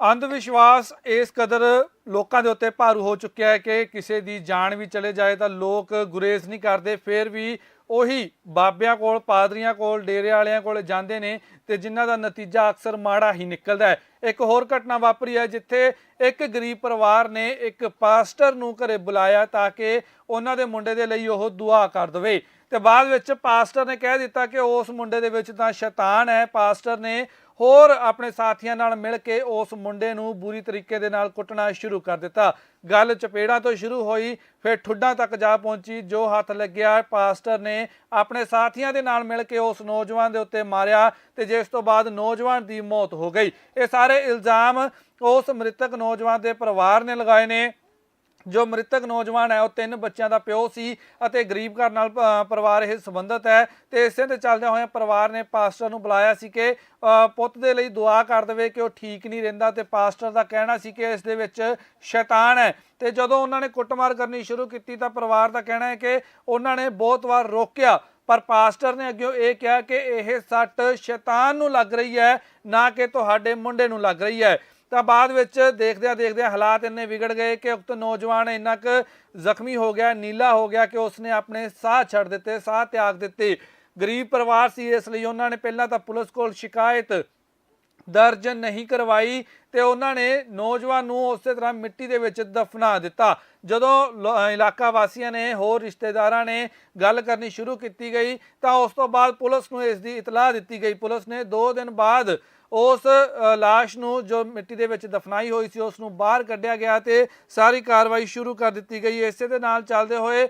ਅੰਧ ਵਿਸ਼ਵਾਸ ਇਸ ਕਦਰ ਲੋਕਾਂ ਦੇ ਉੱਤੇ ਭਾਰੂ ਹੋ ਚੁੱਕਿਆ ਹੈ ਕਿ ਕਿਸੇ ਦੀ ਜਾਨ ਵੀ ਚਲੇ ਜਾਏ ਤਾਂ ਲੋਕ ਗੁਰੇਜ਼ ਨਹੀਂ ਕਰਦੇ, ਫਿਰ ਵੀ ਉਹੀ ਬਾਬਿਆਂ ਕੋਲ, ਪਾਦਰੀਆਂ ਕੋਲ, ਡੇਰੇ ਵਾਲਿਆਂ ਕੋਲ ਜਾਂਦੇ ਨੇ ਤੇ ਜਿਨ੍ਹਾਂ ਦਾ ਨਤੀਜਾ ਅਕਸਰ ਮਾੜਾ ਹੀ ਨਿਕਲਦਾ ਹੈ। ਇੱਕ ਹੋਰ ਘਟਨਾ ਵਾਪਰੀ ਹੈ ਜਿੱਥੇ ਇੱਕ ਗਰੀਬ ਪਰਿਵਾਰ ਨੇ ਇੱਕ ਪਾਸਟਰ ਨੂੰ ਘਰੇ ਬੁਲਾਇਆ ਤਾਂ ਕਿ ਉਹਨਾਂ ਦੇ ਮੁੰਡੇ ਦੇ ਲਈ ਉਹ ਦੁਆ ਕਰ ਦੇਵੇ ਤੇ ਬਾਅਦ ਵਿੱਚ ਪਾਸਟਰ ਨੇ ਕਹਿ ਦਿੱਤਾ ਕਿ ਉਸ ਮੁੰਡੇ ਦੇ ਵਿੱਚ ਤਾਂ ਸ਼ੈਤਾਨ ਹੈ। ਪਾਸਟਰ ਨੇ ਹੋਰ ਆਪਣੇ ਸਾਥੀਆਂ ਨਾਲ ਮਿਲ ਕੇ ਉਸ ਮੁੰਡੇ ਨੂੰ ਬੁਰੀ ਤਰੀਕੇ ਦੇ ਨਾਲ ਕੁੱਟਣਾ ਸ਼ੁਰੂ ਕਰ ਦਿੱਤਾ। ਗੱਲ ਚਪੇੜਾਂ ਤੋਂ ਸ਼ੁਰੂ ਹੋਈ, ਫਿਰ ਠੁੱਡਾਂ ਤੱਕ ਜਾ ਪਹੁੰਚੀ, ਜੋ ਹੱਥ ਲੱਗਿਆ, ਪਾਸਟਰ ਨੇ ਆਪਣੇ ਸਾਥੀਆਂ ਦੇ ਨਾਲ ਮਿਲ ਕੇ ਉਸ ਨੌਜਵਾਨ ਦੇ ਉੱਤੇ ਮਾਰਿਆ ਤੇ ਜਿਸ ਤੋਂ ਬਾਅਦ ਨੌਜਵਾਨ ਦੀ ਮੌਤ ਹੋ ਗਈ। ਇਹ ਸਾਰੇ ਇਲਜ਼ਾਮ ਉਸ ਮ੍ਰਿਤਕ ਨੌਜਵਾਨ ਦੇ ਪਰਿਵਾਰ ਨੇ ਲਗਾਏ ਨੇ। ਜੋ ਮ੍ਰਿਤਕ ਨੌਜਵਾਨ ਹੈ, ਉਹ ਤਿੰਨ ਬੱਚਿਆਂ ਦਾ ਪਿਓ ਸੀ ਅਤੇ ਗਰੀਬ ਘਰ ਨਾਲ ਪਰਿਵਾਰ ਇਹ ਸੰਬੰਧਿਤ ਹੈ। ਤੇ ਇਸੇ 'ਤੇ ਚੱਲਦਿਆਂ ਹੋਇਆਂ ਪਰਿਵਾਰ ਨੇ ਪਾਸਟਰ ਨੂੰ ਬੁਲਾਇਆ ਸੀ ਕਿ ਪੁੱਤ ਦੇ ਲਈ ਦੁਆ ਕਰ ਦੇਵੇ ਕਿ ਉਹ ਠੀਕ ਨਹੀਂ ਰਹਿੰਦਾ ਤੇ ਪਾਸਟਰ ਦਾ ਕਹਿਣਾ ਸੀ ਕਿ ਇਸ ਦੇ ਵਿੱਚ ਸ਼ੈਤਾਨ ਹੈ। ਤੇ ਜਦੋਂ ਉਹਨਾਂ ਨੇ ਕੁੱਟਮਾਰ ਕਰਨੀ ਸ਼ੁਰੂ ਕੀਤੀ ਤਾਂ ਪਰਿਵਾਰ ਦਾ ਕਹਿਣਾ ਹੈ ਕਿ ਉਹਨਾਂ ਨੇ ਬਹੁਤ ਵਾਰ ਰੋਕਿਆ, ਪਰ ਪਾਸਟਰ ਨੇ ਅੱਗੇ ਇਹ ਕਿਹਾ ਕਿ ਇਹ ਸੱਟ ਸ਼ੈਤਾਨ ਨੂੰ ਲੱਗ ਰਹੀ ਹੈ, ਨਾ ਕਿ ਤੁਹਾਡੇ ਮੁੰਡੇ ਨੂੰ ਲੱਗ ਰਹੀ ਹੈ। ਤਾਂ ਬਾਅਦ ਵਿੱਚ ਦੇਖਦਿਆਂ ਦੇਖਦਿਆਂ ਹਾਲਾਤ ਇੰਨੇ ਵਿਗੜ ਗਏ ਕਿ ਉਕਤ ਨੌਜਵਾਨ ਇੰਨਾ ਕੁ ਜ਼ਖਮੀ ਹੋ ਗਿਆ, ਨੀਲਾ ਹੋ ਗਿਆ ਕਿ ਉਸਨੇ ਆਪਣੇ ਸਾਹ ਛੱਡ ਦਿੱਤੇ, ਸਾਹ ਤਿਆਗ ਦਿੱਤੇ। ਗਰੀਬ ਪਰਿਵਾਰ ਸੀ ਇਸ ਲਈ ਉਹਨਾਂ ਨੇ ਪਹਿਲਾਂ ਤਾਂ ਪੁਲਿਸ ਕੋਲ ਸ਼ਿਕਾਇਤ ਦਰਜ ਨਹੀਂ ਕਰਵਾਈ ਤੇ ਉਹਨਾਂ ਨੇ ਨੌਜਵਾਨ ਨੂੰ ਉਸੇ ਤਰ੍ਹਾਂ ਮਿੱਟੀ ਦੇ ਵਿੱਚ ਦਫਨਾ ਦਿੱਤਾ। ਜਦੋਂ ਲੋ- ਇਲਾਕਾ ਵਾਸੀਆਂ ਨੇ ਹੋਰ ਰਿਸ਼ਤੇਦਾਰਾਂ ਨੇ ਗੱਲ ਕਰਨੀ ਸ਼ੁਰੂ ਕੀਤੀ ਗਈ ਤਾਂ ਉਸ ਤੋਂ ਬਾਅਦ ਪੁਲਿਸ ਨੂੰ ਇਸ ਦੀ ਇਤਲਾਹ ਦਿੱਤੀ ਗਈ। ਪੁਲਿਸ ਨੇ 2 ਦਿਨ ਬਾਅਦ ਉਸ ਅ, ਲਾਸ਼ ਨੂੰ ਜੋ ਮਿੱਟੀ ਦੇ ਵਿੱਚ ਦਫਨਾਈ ਹੋਈ ਸੀ ਉਸ ਨੂੰ ਬਾਹਰ ਕੱਢਿਆ ਗਿਆ ਤੇ ਸਾਰੀ ਕਾਰਵਾਈ ਸ਼ੁਰੂ ਕਰ ਦਿੱਤੀ ਗਈ। ਇਸੇ ਦੇ ਨਾਲ ਚੱਲਦੇ ਹੋਏ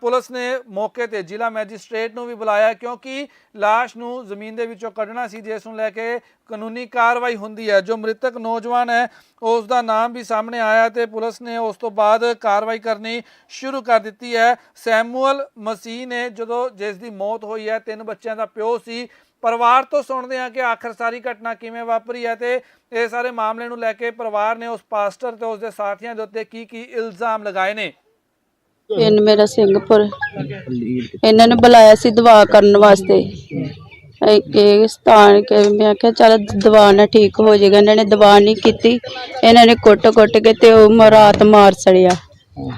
ਪੁਲਿਸ ਨੇ ਮੌਕੇ ਤੇ ਜ਼ਿਲ੍ਹਾ ਮੈਜਿਸਟ੍ਰੇਟ ਨੂੰ ਵੀ ਬੁਲਾਇਆ ਕਿਉਂਕਿ ਲਾਸ਼ ਨੂੰ ਜ਼ਮੀਨ ਦੇ ਵਿੱਚੋਂ ਕੱਢਣਾ ਸੀ, ਜਿਸ ਨੂੰ ਲੈ ਕੇ ਕਾਨੂੰਨੀ ਕਾਰਵਾਈ ਹੁੰਦੀ ਹੈ। ਜੋ ਮ੍ਰਿਤਕ ਨੌਜਵਾਨ ਹੈ, ਉਸ ਦਾ ਨਾਮ ਵੀ ਸਾਹਮਣੇ ਆਇਆ ਤੇ ਪੁਲਿਸ ਨੇ ਉਸ ਤੋਂ ਬਾਅਦ ਕਾਰਵਾਈ ਕਰਨੀ ਸ਼ੁਰੂ ਕਰ ਦਿੱਤੀ ਹੈ। ਸੈਮੂਅਲ ਮਸੀਹ ਨੇ ਜਦੋਂ ਜਿਸ ਦੀ ਮੌਤ ਹੋਈ ਹੈ, ਤਿੰਨ ਬੱਚਿਆਂ ਦਾ ਪਿਓ ਸੀ, ਪਰਿਵਾਰ ਤੋਂ ਸੁਣਦੇ ਹਾਂ ਕਿ ਆਖਰ ਸਾਰੀ ਘਟਨਾ ਕਿਵੇਂ ਵਾਪਰੀ ਹੈ ਤੇ ਇਹ ਸਾਰੇ ਮਾਮਲੇ ਨੂੰ ਲੈ ਕੇ ਪਰਿਵਾਰ ਨੇ ਉਸ ਪਾਸਟਰ ਤੇ ਉਸ ਦੇ ਸਾਥੀਆਂ ਦੇ ਉੱਤੇ ਕੀ ਕੀ ਇਲਜ਼ਾਮ ਲਗਾਏ ਨੇ। ਪਿੰਡ ਮੇਰਾ ਸਿੰਘਪੁਰ ਇਹਨਾਂ ਨੇ ਬੁਲਾਇਆ ਸੀ ਦਵਾ ਕਰਨ ਵਾਸਤੇ। ਇਹ ਸਥਾਨ ਕੇ ਮੈਂ ਕਿਹਾ ਚੱਲ ਦਵਾ ਨਾਲ ਠੀਕ ਹੋ ਜਾਏਗਾ ਇਹਨਾਂ ਨੇ ਦਵਾ ਨਹੀਂ ਕੀਤੀ। ਇਹਨਾਂ ਨੇ ਕੁੱਟ-ਕੁੱਟ ਕੇ ਤੇ ਉਹ ਰਾਤ ਮਾਰ ਸੜਿਆ।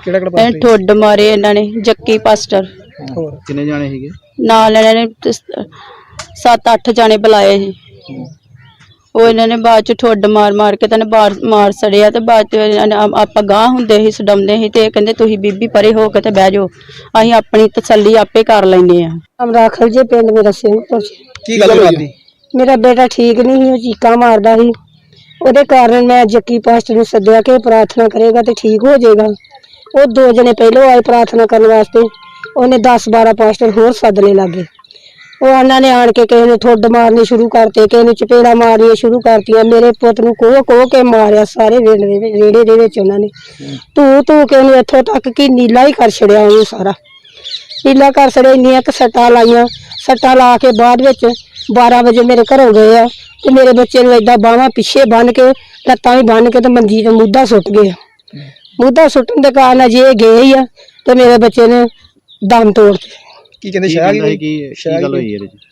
ਕਿਹੜਾ ਕਿਹੜਾ ਇਹ ਠੁੱਡ ਮਾਰੇ ਇਹਨਾਂ ਨੇ ਜੱਕੀ ਪਾਸਟਰ। ਹੋਰ? ਕਿੰਨੇ ਜਾਣੇ ਸੀਗੇ? ਨਾਲ ਇਹਨਾਂ ਨੇ 7-8 ਜਾਣੇ ਬੁਲਾਏ ਸੀ। ਉਹ ਇਹਨਾਂ ਨੇ ਬਾਅਦ ਚ ਠੁੱਡ ਮਾਰ ਮਾਰ ਕੇ ਤਾਂ ਮਾਰ ਮਾਰ ਸੜਿਆ ਤੇ ਬਾਅਦ ਚ ਇਹਨਾਂ ਨੇ ਆ- ਆਪਾਂ ਗਾਹ ਹੁੰਦੇ ਸੀ ਸਡਮਦੇ ਸੀ ਤੇ ਇਹ ਕਹਿੰਦੇ ਤੁਸੀਂ ਬੀਬੀ ਪਰੇ ਹੋ ਕੇ ਤੇ ਬਹਿ ਜਾਓ। ਅਸੀਂ ਆਪਣੀ ਤਸੱਲੀ ਆਪੇ ਕਰ ਲੈਨੇ ਆ ਅਮਰਾਖਲ ਜੇ ਪਿੰਡ ਮੇਰਾ ਸਿੰਘਪੁਰ ਚ ਕੀ ਗੱਲ ਹੋਈ ਮੇਰਾ ਬੇਟਾ ਠੀਕ ਨਹੀਂ ਸੀ ਉਹ ਚੀਕਾਂ ਮਾਰਦਾ ਸੀ। ਉਹਦੇ ਕਾਰਨ ਮੈਂ ਜੱਕੀ ਪਾਸਟਰ ਨੂੰ ਸੱਦਿਆ ਕਿ ਉਹ ਪ੍ਰਾਰਥਨਾ ਕਰੇਗਾ ਤੇ ਠੀਕ ਹੋ ਜਾਏਗਾ। ਉਹ ਦੋ ਜਣੇ ਪਹਿਲੋਂ ਆਏ ਪ੍ਰਾਰਥਨਾ ਕਰਨ ਵਾਸਤੇ। ਉਹਨੇ 10 12 ਪਾਸਟਰ ਹੋਰ ਸੱਦਣੇ ਲੱਗੇ। ਉਹ ਉਹਨਾਂ ਨੇ ਆਣ ਕੇ ਕਿਸੇ ਨੇ ਠੁੱਡ ਮਾਰਨੇ ਸ਼ੁਰੂ ਕਰਤੇ, ਕਿਸੇ ਨੇ ਚਪੇੜਾ ਮਾਰਨੀਆਂ ਸ਼ੁਰੂ ਕਰਤੀਆਂ। ਮੇਰੇ ਪੁੱਤ ਨੂੰ ਕੋਹ ਕੋਹ ਕੇ ਮਾਰਿਆ ਸਾਰੇ ਵੇੜੇ ਦੇ ਵਿਹੜੇ ਦੇ ਵਿੱਚ ਉਹਨਾਂ ਨੇ। ਧੂ ਧੂ ਕੇ ਉਹਨੂੰ ਇੱਥੋਂ ਤੱਕ ਕਿ ਨੀਲਾ ਹੀ ਕਰ ਛੜਿਆ ਉਹਨੂੰ ਸਾਰਾ। ਨੀਲਾ ਕਰ ਛੜਿਆ, ਇੰਨੀਆਂ ਕੁ ਸੱਟਾਂ ਲਾਈਆਂ। ਸੱਟਾਂ ਲਾ ਕੇ ਬਾਅਦ ਵਿੱਚ 12 ਵਜੇ ਮੇਰੇ ਘਰੋਂ ਗਏ ਆ ਤੇ ਮੇਰੇ ਬੱਚੇ ਨੂੰ ਏਦਾਂ ਬਾਹਾਂ ਪਿੱਛੇ ਬੰਨ ਕੇ, ਲੱਤਾਂ ਵੀ ਬੰਨ ਕੇ ਤੇ ਮੰਜੀ ਤੇ ਮੁੱਦਾ ਸੁੱਟ ਗਏ। ਆ। ਮੁੱਦਾ ਸੁੱਟਣ ਦੇ ਕਾਰਨ ਅਜੇ ਗਏ ਹੀ ਆ ਤੇ ਮੇਰੇ ਬੱਚੇ ਨੇ ਦਮ ਤੋੜ ਦਿੱਤੇ। ਕੀ ਕਹਿੰਦੇ ਸ਼ਾਹ ਕੀ ਕੀ ਗੱਲ ਹੋਈ ਇਹਦੇ ਚ?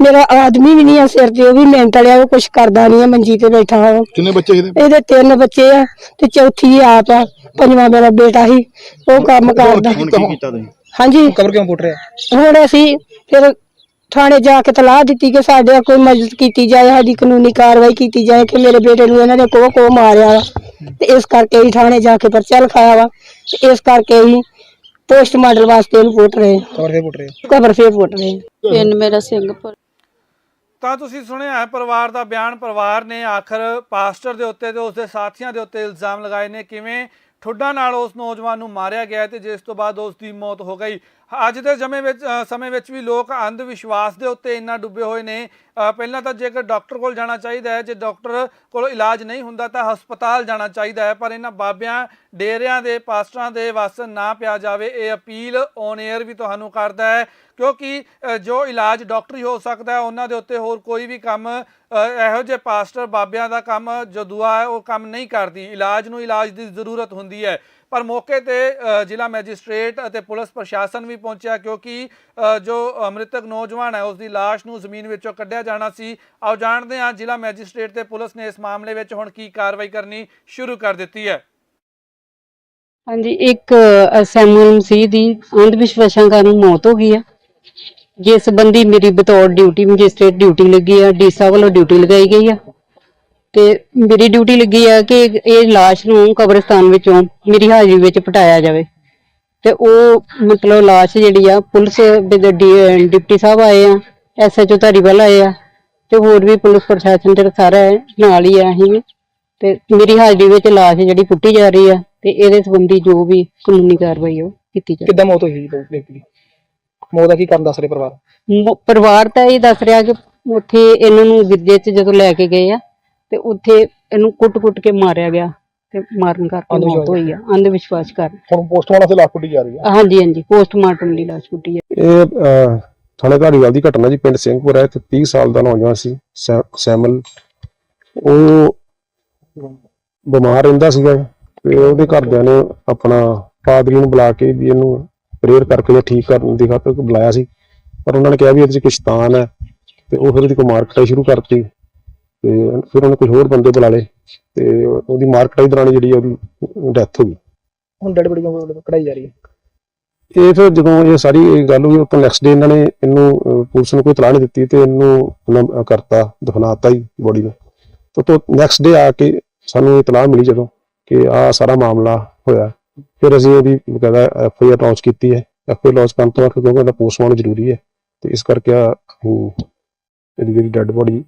ਮੇਰਾ ਆਦਮੀ ਵੀ ਨਹੀਂ ਆ ਸਿਰ ਤੇ ਉਹ ਵੀ ਮੈਂਟਲ ਆ ਉਹ ਕੁਛ ਕਰਦਾ ਨਹੀਂ ਆ ਮੰਜੀ ਤੇ ਬੈਠਾ ਆ ਕਿੰਨੇ ਬੱਚੇ ਇਹਦੇ? ਇਹਦੇ ਤਿੰਨ ਬੱਚੇ ਆ ਤੇ ਚੌਥੀ ਆਪ ਆ ਪੰਜਵਾਂ ਮੇਰਾ ਬੇਟਾ ਹੀ ਉਹ ਕੰਮ ਕਰਦਾ ਹੁਣ ਕੀ ਕੀਤਾ ਤੁਸੀਂ? ਹਾਂਜੀ। ਕਬਰ ਕਿਉਂ ਪੁੱਟ ਰਿਹਾ? ਹੁਣ ਅਸੀਂ ਫਿਰ ਥਾਣੇ ਜਾ ਕੇ ਤਲਾਹ ਦਿੱਤੀ ਕਿ ਸਾਡੇ ਕੋਈ ਮਦਦ ਕੀਤੀ ਜਾਏ ਸਾਡੀ ਕਾਨੂੰਨੀ ਕਾਰਵਾਈ ਕੀਤੀ ਜਾਏ ਕਿ ਮੇਰੇ ਬੇਟੇ ਨੂੰ ਇਹਨਾਂ ਨੇ ਕੋਹ ਕੋਹ ਮਾਰਿਆ ਵਾ। ਤੇ ਇਸ ਕਰਕੇ ਹੀ ਥਾਣੇ ਜਾ ਕੇ ਪਰਚਾ ਲਿਖਾਇਆ ਵਾ। ਤੇ ਇਸ ਕਰਕੇ ਹੀ ਪੋਸਟਮਾਰਟਮ ਵਾਸਤੇ ਇਹਨੂੰ ਪੁੱਟ ਰਹੇ ਕਬਰ ਫੇਰ ਪੁੱਟ ਰਿਹਾ ਕਬਰ ਫੇਰ ਪੁੱਟ ਰਹੇ ਪਿੰਡ ਮੇਰਾ ਸਿੰਘਪੁਰ। ਤਾਂ ਤੁਸੀਂ ਸੁਣਿਆ ਹੈ, ਪਰਿਵਾਰ ਦਾ ਬਿਆਨ, ਪਰਿਵਾਰ ਨੇ ਆਖਰ ਪਾਸਟਰ ਦੇ ਉੱਤੇ ਤੇ ਉਸ ਦੇ ਸਾਥੀਆਂ ਦੇ ਉੱਤੇ ਇਲਜ਼ਾਮ ਲਗਾਏ ਨੇ, ਕਿਵੇਂ ਠੁੱਡਾਂ ਨਾਲ ਉਸ ਨੌਜਵਾਨ ਨੂੰ ਮਾਰਿਆ ਗਿਆ ਤੇ ਜਿਸ ਤੋਂ ਬਾਅਦ ਉਸ ਦੀ ਮੌਤ ਹੋ ਗਈ। ਅੱਜ ਦੇ ਸਮੇਂ ਵਿੱਚ ਸਮੇਂ ਵਿੱਚ ਵੀ ਲੋਕ ਅੰਧ ਵਿਸ਼ਵਾਸ ਦੇ ਉੱਤੇ ਇੰਨਾ ਡੁੱਬੇ ਹੋਏ ਨੇ। ਪਹਿਲਾਂ ਤਾਂ ਜੇਕਰ ਡਾਕਟਰ ਕੋਲ ਜਾਣਾ ਚਾਹੀਦਾ ਹੈ, ਜੇ ਡਾਕਟਰ ਕੋਲ ਇਲਾਜ ਨਹੀਂ ਹੁੰਦਾ ਤਾਂ ਹਸਪਤਾਲ ਜਾਣਾ ਚਾਹੀਦਾ ਹੈ, ਪਰ ਇਹਨਾਂ ਬਾਬਿਆਂ, ਡੇਰਿਆਂ ਦੇ, ਪਾਸਟਰਾਂ ਦੇ ਵੱਸ ਨਾ ਪਿਆ ਜਾਵੇ। ਇਹ ਅਪੀਲ ਔਨ 에ਅਰ ਵੀ ਤੁਹਾਨੂੰ ਕਰਦਾ ਹੈ, ਕਿਉਂਕਿ ਜੋ ਇਲਾਜ ਡਾਕਟਰੀ ਹੋ ਸਕਦਾ ਹੈ, ਉਹਨਾਂ ਦੇ ਉੱਤੇ ਹੋਰ ਕੋਈ ਵੀ ਕੰਮ ਇਹੋ ਜਿਹੇ ਪਾਸਟਰ ਬਾਬਿਆਂ ਦਾ ਕੰਮ, ਜੋ ਦੁਆ ਹੈ, ਉਹ ਕੰਮ ਨਹੀਂ ਕਰਦੀ। ਇਲਾਜ ਨੂੰ ਇਲਾਜ ਦੀ ਜ਼ਰੂਰਤ ਹੁੰਦੀ ਹੈ। ਪਰ ਮੌਕੇ ਤੇ ਜ਼ਿਲ੍ਹਾ ਮੈਜਿਸਟ੍ਰੇਟ ਅਤੇ ਪੁਲਿਸ ਪ੍ਰਸ਼ਾਸਨ ਵੀ ਪਹੁੰਚਿਆ ਕਿਉਂਕਿ ਜੋ ਮ੍ਰਿਤਕ ਨੌਜਵਾਨ ਹੈ, ਉਸ ਦੀ ਲਾਸ਼ ਨੂੰ ਜ਼ਮੀਨ ਵਿੱਚੋਂ ਕੱਢਿਆ ਜਾਣਾ ਸੀ। ਆਓ ਜਾਣਦੇ ਹਾਂ, ਜ਼ਿਲ੍ਹਾ ਮੈਜਿਸਟ੍ਰੇਟ ਤੇ ਪੁਲਿਸ ਨੇ ਇਸ ਮਾਮਲੇ ਵਿੱਚ ਹੁਣ ਕੀ ਕਾਰਵਾਈ ਕਰਨੀ ਸ਼ੁਰੂ ਕਰ ਦਿੱਤੀ ਹੈ। ਹਾਂਜੀ, ਇੱਕ ਸੈਮੂਅਲ ਮਸੀਹ ਦੀ। ਅੰਧ ਵਿਸ਼ਵਾਸਾਂ ਕਾਰਨ ਮੌਤ ਹੋ ਗਈ ਆ। ਜਿਸ ਸੰਬੰਧੀ ਮੇਰੀ ਬਤੌਰ ਡਿਊਟੀ, ਮੈਜਿਸਟ੍ਰੇਟ ਡਿਊਟੀ ਲੱਗੀ ਆ। ਡੀਸਾ ਵੱਲੋਂ ਡਿਊਟੀ ਲਗਾਈ ਗਈ ਆ। ਤੇ ਮੇਰੀ ਡਿਊਟੀ ਲੱਗੀ ਆ ਕਿ ਇਹ ਲਾਸ਼ ਨੂੰ ਕਬਰਸਤਾਨ ਵਿੱਚੋਂ ਮੇਰੀ ਹਾਜ਼ਰੀ ਵਿੱਚ ਪਟਾਇਆ ਜਾਵੇ। ਤੇ ਉਹ ਮਤਲਬ ਲਾਸ਼ ਜਿਹੜੀ ਆ ਪੁਲਿਸ ਦੇ ਡੀ- ਡਿਪਟੀ ਸਾਹਿਬ ਆਏ ਆ ਐਸਐਚਓ ਧਾਰੀਵਾਲ ਆਏ ਆ ਤੇ ਹੋਰ ਵੀ ਪੁਲਿਸ ਪ੍ਰਸ਼ਾਸਨ ਤੇ ਸਾਰਾ ਨਾਲ ਹੀ ਆ ਅਸੀਂ ਤੇ ਮੇਰੀ ਹਾਜ਼ਰੀ ਵਿੱਚ ਲਾਸ਼ ਜਿਹੜੀ ਪੁੱਟੀ ਜਾ ਰਹੀ ਆ ਤੇ ਇਹਦੇ ਸੰਬੰਧੀ ਜੋ ਵੀ ਕਾਨੂੰਨੀ ਕਾਰਵਾਈ ਉਹ ਕੀਤੀ ਜਾਵੇ। ਕਿੱਦਾਂ ਮੌਤ ਹੋਈ ਜੀ ਵਿਅਕਤੀ ਦੀ? ਮੌਤ ਦਾ ਕੀ ਕਾਰਨ ਦੱਸ ਰਹੇ ਪਰਿਵਾਰ? ਮ- ਪਰਿਵਾਰ ਤਾਂ ਇਹ ਦੱਸ ਰਿਹਾ ਕਿ ਉੱਥੇ ਇਹਨਾਂ ਨੂੰ ਗਿਰਜੇ 'ਚ ਜਦੋਂ ਲੈ ਕੇ ਗਏ ਆ ਤੇ ਉੱਥੇ ਇਹਨੂੰ ਕੁੱਟ-ਕੁੱਟ ਕੇ ਮਾਰਿਆ ਗਿਆ ਤੇ ਮਾਰਨ ਕਰਕੇ ਮੌਤ ਹੋਈ ਆ ਅੰਧ ਵਿਸ਼ਵਾਸ ਕਾਰਨ। ਹੁਣ ਪੋਸਟਮਾਰਟਮ ਤੇ ਲਾਸ਼ ਪੁੱਟੀ ਜਾ ਰਹੀ ਹੈ ਹਾਂਜੀ ਹਾਂਜੀ ਪੋਸਟਮਾਰਟਮ ਦੀ ਲਾਸ਼ ਪੁੱਟੀ ਹੈ ਇਹ ਅਹ, ਥਾਣੇ ਧਾਰੀਵਾਲ ਦੀ ਘਟਨਾ ਜੀ ਪਿੰਡ ਸਿੰਘਪੁਰ ਹੈ ਤੇ 30 ਸਾਲ ਦਾ ਨੌਜਵਾਨ ਸੀ ਸੈ- ਸੈਮਲ। ਉਹ ਬਿਮਾਰ ਰਹਿੰਦਾ ਸੀਗਾ ਤੇ ਉਹਦੇ ਘਰਦਿਆਂ ਨੇ ਆਪਣਾ ਪਾਦਰੀ ਨੂੰ ਬੁਲਾ ਕੇ ਵੀ ਇਹਨੂੰ ਪ੍ਰੇਅਰ ਕਰਕੇ ਜੇ ਠੀਕ ਕਰਨ ਦੀ ਖਾਤਰ ਬੁਲਾਇਆ ਸੀ। ਪਰ ਉਹਨਾਂ ਨੇ ਕਿਹਾ ਵੀ ਇਹਦੇ 'ਚ ਕੁਛ ਹੈ ਤੇ ਉਹ ਫਿਰ ਉਹਦੀ ਕੋਈ ਮਾਰਕਟਾਈ ਸ਼ੁਰੂ ਕਰਤੀ। ਤੇ ਫਿਰ ਉਹਨੇ ਕੁਝ ਹੋਰ ਬੰਦੇ ਬੁਲਾ ਲਏ ਤੇ ਉਹਦੀ ਮਾਰਕਟਾਈ ਦੌਰਾਨ ਜਿਹੜੀ ਆ ਉਹਦੀ ਡੈਥ ਹੋ ਗਈ। ਹੁਣ ਡੈਡ ਬੜੀ ਕਢਾਈ ਜਾ ਰਹੀ ਹੈ? ਇਹ ਫਿਰ ਜਦੋਂ ਇਹ ਸਾਰੀ ਇਹ ਗੱਲ ਹੋਈ ਉਦੋਂ ਨੈਕਸਟ ਡੇ ਇਹਨਾਂ ਨੇ ਇਹਨੂੰ ਪੁਲਿਸ ਨੂੰ ਕੋਈ ਇਤਲਾਹ ਨਹੀਂ ਦਿੱਤੀ ਤੇ ਇਹਨੂੰ ਕਰਤਾ ਦਫਨਾਤਾ ਹੀ ਬੋਡੀ ਨੂੰ। ਤੇ ਤੋਂ ਨੈਕਸਟ ਡੇ ਆ ਕੇ ਸਾਨੂੰ ਇਤਲਾਹ ਮਿਲੀ ਜਦੋਂ ਕਿ ਆ ਸਾਰਾ ਮਾਮਲਾ ਹੋਇਆ। ਫਿਰ ਅਸੀਂ ਇਹਦੀ ਬਕਾਇਦਾ ਐਫ ਆਈ ਆਰ ਲਾਂਚ ਕੀਤੀ ਹੈ। ਐਫ ਆਈ ਲਾਂਚ ਕਰਨ ਤੋਂ ਬਾਅਦ ਕਿਉਂਕਿ ਇਹਦਾ ਪੋਸਟਮਾਰਟਮ ਜ਼ਰੂਰੀ ਹੈ। ਤੇ ਇਸ ਕਰਕੇ ਆ ਇਹਦੀ ਜਿਹੜੀ ਡੈੱਡ ਬੋਡੀ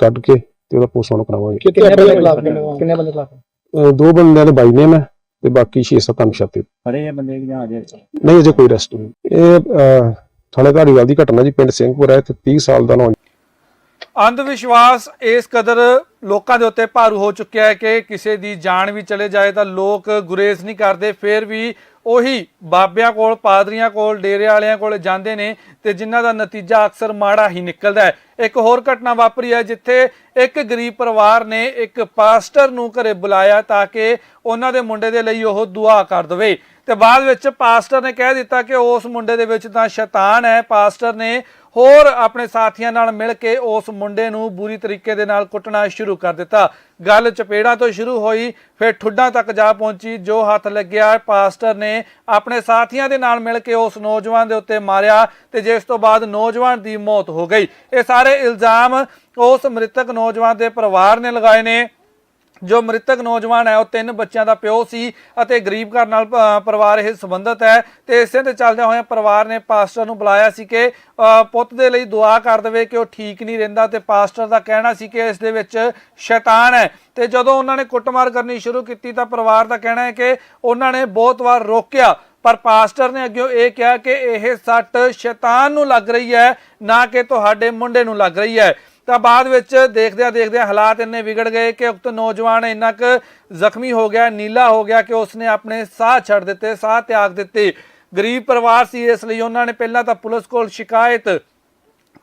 ਕੱਢ ਕੇ ਤੇ ਉਹਦਾ ਪੋਸਟਮਾਰਟਮ ਕਰਾਵਾਂਗੇ। ਕਿੰਨੇ ਬੰਦੇ ਖਿਲਾਫ ਕਿੰਨੇ ਬੰਦੇ ਖਿਲਾਫ ਅਹ, ਦੋ ਬੰਦਿਆਂ ਦੇ ਬਾਈ ਨੇਮ ਹੈ ਤੇ ਬਾਕੀ 6-7 ਅਨਸ਼ਾਤੇ ਫੜੇ ਆ ਬੰਦੇ ਕਿ ਜਾਂ ਅਜੇ? ਨਹੀਂ ਅਜੇ ਕੋਈ ਅਰੈਸਟ ਨਹੀਂ। ਇਹ ਅਹ, ਥਾਣੇ ਧਾਰੀਵਾਲ ਦੀ ਘਟਨਾ ਜੀ ਪਿੰਡ ਸਿੰਘਪੁਰ ਹੈ ਤੇ 30 ਸਾਲ ਦਾ ਨੌਜਵਾਨ। ਅੰਧ ਵਿਸ਼ਵਾਸ ਇਸ ਕਦਰ ਲੋਕਾਂ ਦੇ ਉੱਤੇ ਭਾਰੂ ਹੋ ਚੁੱਕਿਆ ਹੈ ਕਿ ਕਿਸੇ ਦੀ ਜਾਨ ਵੀ ਚਲੇ ਜਾਏ ਤਾਂ ਲੋਕ ਗੁਰੇਜ਼ ਨਹੀਂ ਕਰਦੇ ਫਿਰ ਵੀ ਉਹੀ ਬਾਬਿਆਂ ਕੋਲ, ਪਾਦਰੀਆਂ ਕੋਲ, ਡੇਰੇ ਵਾਲਿਆਂ ਕੋਲ ਜਾਂਦੇ ਨੇ ਤੇ ਜਿਨ੍ਹਾਂ ਦਾ ਨਤੀਜਾ ਅਕਸਰ ਮਾੜਾ ਹੀ ਨਿਕਲਦਾ ਹੈ। ਇੱਕ ਹੋਰ ਘਟਨਾ ਵਾਪਰੀ ਹੈ ਜਿੱਥੇ ਇੱਕ ਗਰੀਬ ਪਰਿਵਾਰ ਨੇ ਇੱਕ ਪਾਸਟਰ ਨੂੰ ਘਰੇ ਬੁਲਾਇਆ ਤਾਂ ਕਿ ਉਹਨਾਂ ਦੇ ਮੁੰਡੇ ਦੇ ਲਈ ਉਹ ਦੁਆ ਕਰ ਦੇਵੇ। ਤੇ ਬਾਅਦ ਵਿੱਚ ਪਾਸਟਰ ਨੇ ਕਹਿ ਦਿੱਤਾ ਕਿ ਉਸ ਮੁੰਡੇ ਦੇ ਵਿੱਚ ਤਾਂ ਸ਼ੈਤਾਨ ਹੈ। ਪਾਸਟਰ ਨੇ ਹੋਰ ਆਪਣੇ ਸਾਥੀਆਂ ਨਾਲ ਮਿਲ ਕੇ ਉਸ ਮੁੰਡੇ ਨੂੰ ਬੁਰੀ ਤਰੀਕੇ ਦੇ ਨਾਲ ਕੁੱਟਣਾ ਸ਼ੁਰੂ ਕਰ ਦਿੱਤਾ। ਗੱਲ ਚਪੇੜਾਂ ਤੋਂ ਸ਼ੁਰੂ ਹੋਈ, ਫਿਰ ਠੁੱਡਾਂ ਤੱਕ ਜਾ ਪਹੁੰਚੀ, ਜੋ ਹੱਥ ਲੱਗਿਆ, ਪਾਸਟਰ ਨੇ ਆਪਣੇ ਸਾਥੀਆਂ ਦੇ ਨਾਲ ਮਿਲ ਕੇ ਉਸ ਨੌਜਵਾਨ ਦੇ ਉੱਤੇ ਮਾਰਿਆ ਤੇ ਜਿਸ ਤੋਂ ਬਾਅਦ ਨੌਜਵਾਨ ਦੀ ਮੌਤ ਹੋ ਗਈ। ਇਹ ਸਾਰੇ ਇਲਜ਼ਾਮ ਉਸ ਮ੍ਰਿਤਕ ਨੌਜਵਾਨ ਦੇ ਪਰਿਵਾਰ ਨੇ ਲਗਾਏ ਨੇ। ਜੋ ਮ੍ਰਿਤਕ ਨੌਜਵਾਨ ਹੈ, ਉਹ ਤਿੰਨ ਬੱਚਿਆਂ ਦਾ ਪਿਓ ਸੀ ਅਤੇ ਗਰੀਬ ਘਰ ਨਾਲ ਪਰਿਵਾਰ ਇਹ ਸੰਬੰਧਿਤ ਹੈ। ਤੇ ਇਸੇ ਤੇ ਚੱਲਦਿਆਂ ਹੋਇਆਂ ਪਰਿਵਾਰ ਨੇ ਪਾਸਟਰ ਨੂੰ ਬੁਲਾਇਆ ਸੀ ਕਿ ਪੁੱਤ ਦੇ ਲਈ ਦੁਆ ਕਰ ਦੇਵੇ ਕਿ ਉਹ ਠੀਕ ਨਹੀਂ ਰਹਿੰਦਾ ਤੇ ਪਾਸਟਰ ਦਾ ਕਹਿਣਾ ਸੀ ਕਿ ਇਸ ਦੇ ਵਿੱਚ ਸ਼ੈਤਾਨ ਹੈ। ਤੇ ਜਦੋਂ ਉਹਨਾਂ ਨੇ ਕੁੱਟਮਾਰ ਕਰਨੀ ਸ਼ੁਰੂ ਕੀਤੀ ਤਾਂ ਪਰਿਵਾਰ ਦਾ ਕਹਿਣਾ ਹੈ ਕਿ ਉਹਨਾਂ ਨੇ ਬਹੁਤ ਵਾਰ ਰੋਕਿਆ, ਪਰ ਪਾਸਟਰ ਨੇ ਅੱਗੇ ਇਹ ਕਿਹਾ ਕਿ ਇਹ ਸੱਟ ਸ਼ੈਤਾਨ ਨੂੰ ਲੱਗ ਰਹੀ ਹੈ, ਨਾ ਕਿ ਤੁਹਾਡੇ ਮੁੰਡੇ ਨੂੰ ਲੱਗ ਰਹੀ ਹੈ। ਤਾਂ ਬਾਅਦ ਵਿੱਚ ਦੇਖਦਿਆਂ ਦੇਖਦਿਆਂ ਹਾਲਾਤ ਇੰਨੇ ਵਿਗੜ ਗਏ ਕਿ ਉਕਤ ਨੌਜਵਾਨ ਇੰਨਾ ਕੁ ਜ਼ਖਮੀ ਹੋ ਗਿਆ, ਨੀਲਾ ਹੋ ਗਿਆ ਕਿ ਉਸਨੇ ਆਪਣੇ ਸਾਹ ਛੱਡ ਦਿੱਤੇ, ਸਾਹ ਤਿਆਗ ਦਿੱਤੇ। ਗਰੀਬ ਪਰਿਵਾਰ ਸੀ, ਇਸ ਲਈ ਉਹਨਾਂ ਨੇ ਪਹਿਲਾਂ ਤਾਂ ਪੁਲਿਸ ਕੋਲ ਸ਼ਿਕਾਇਤ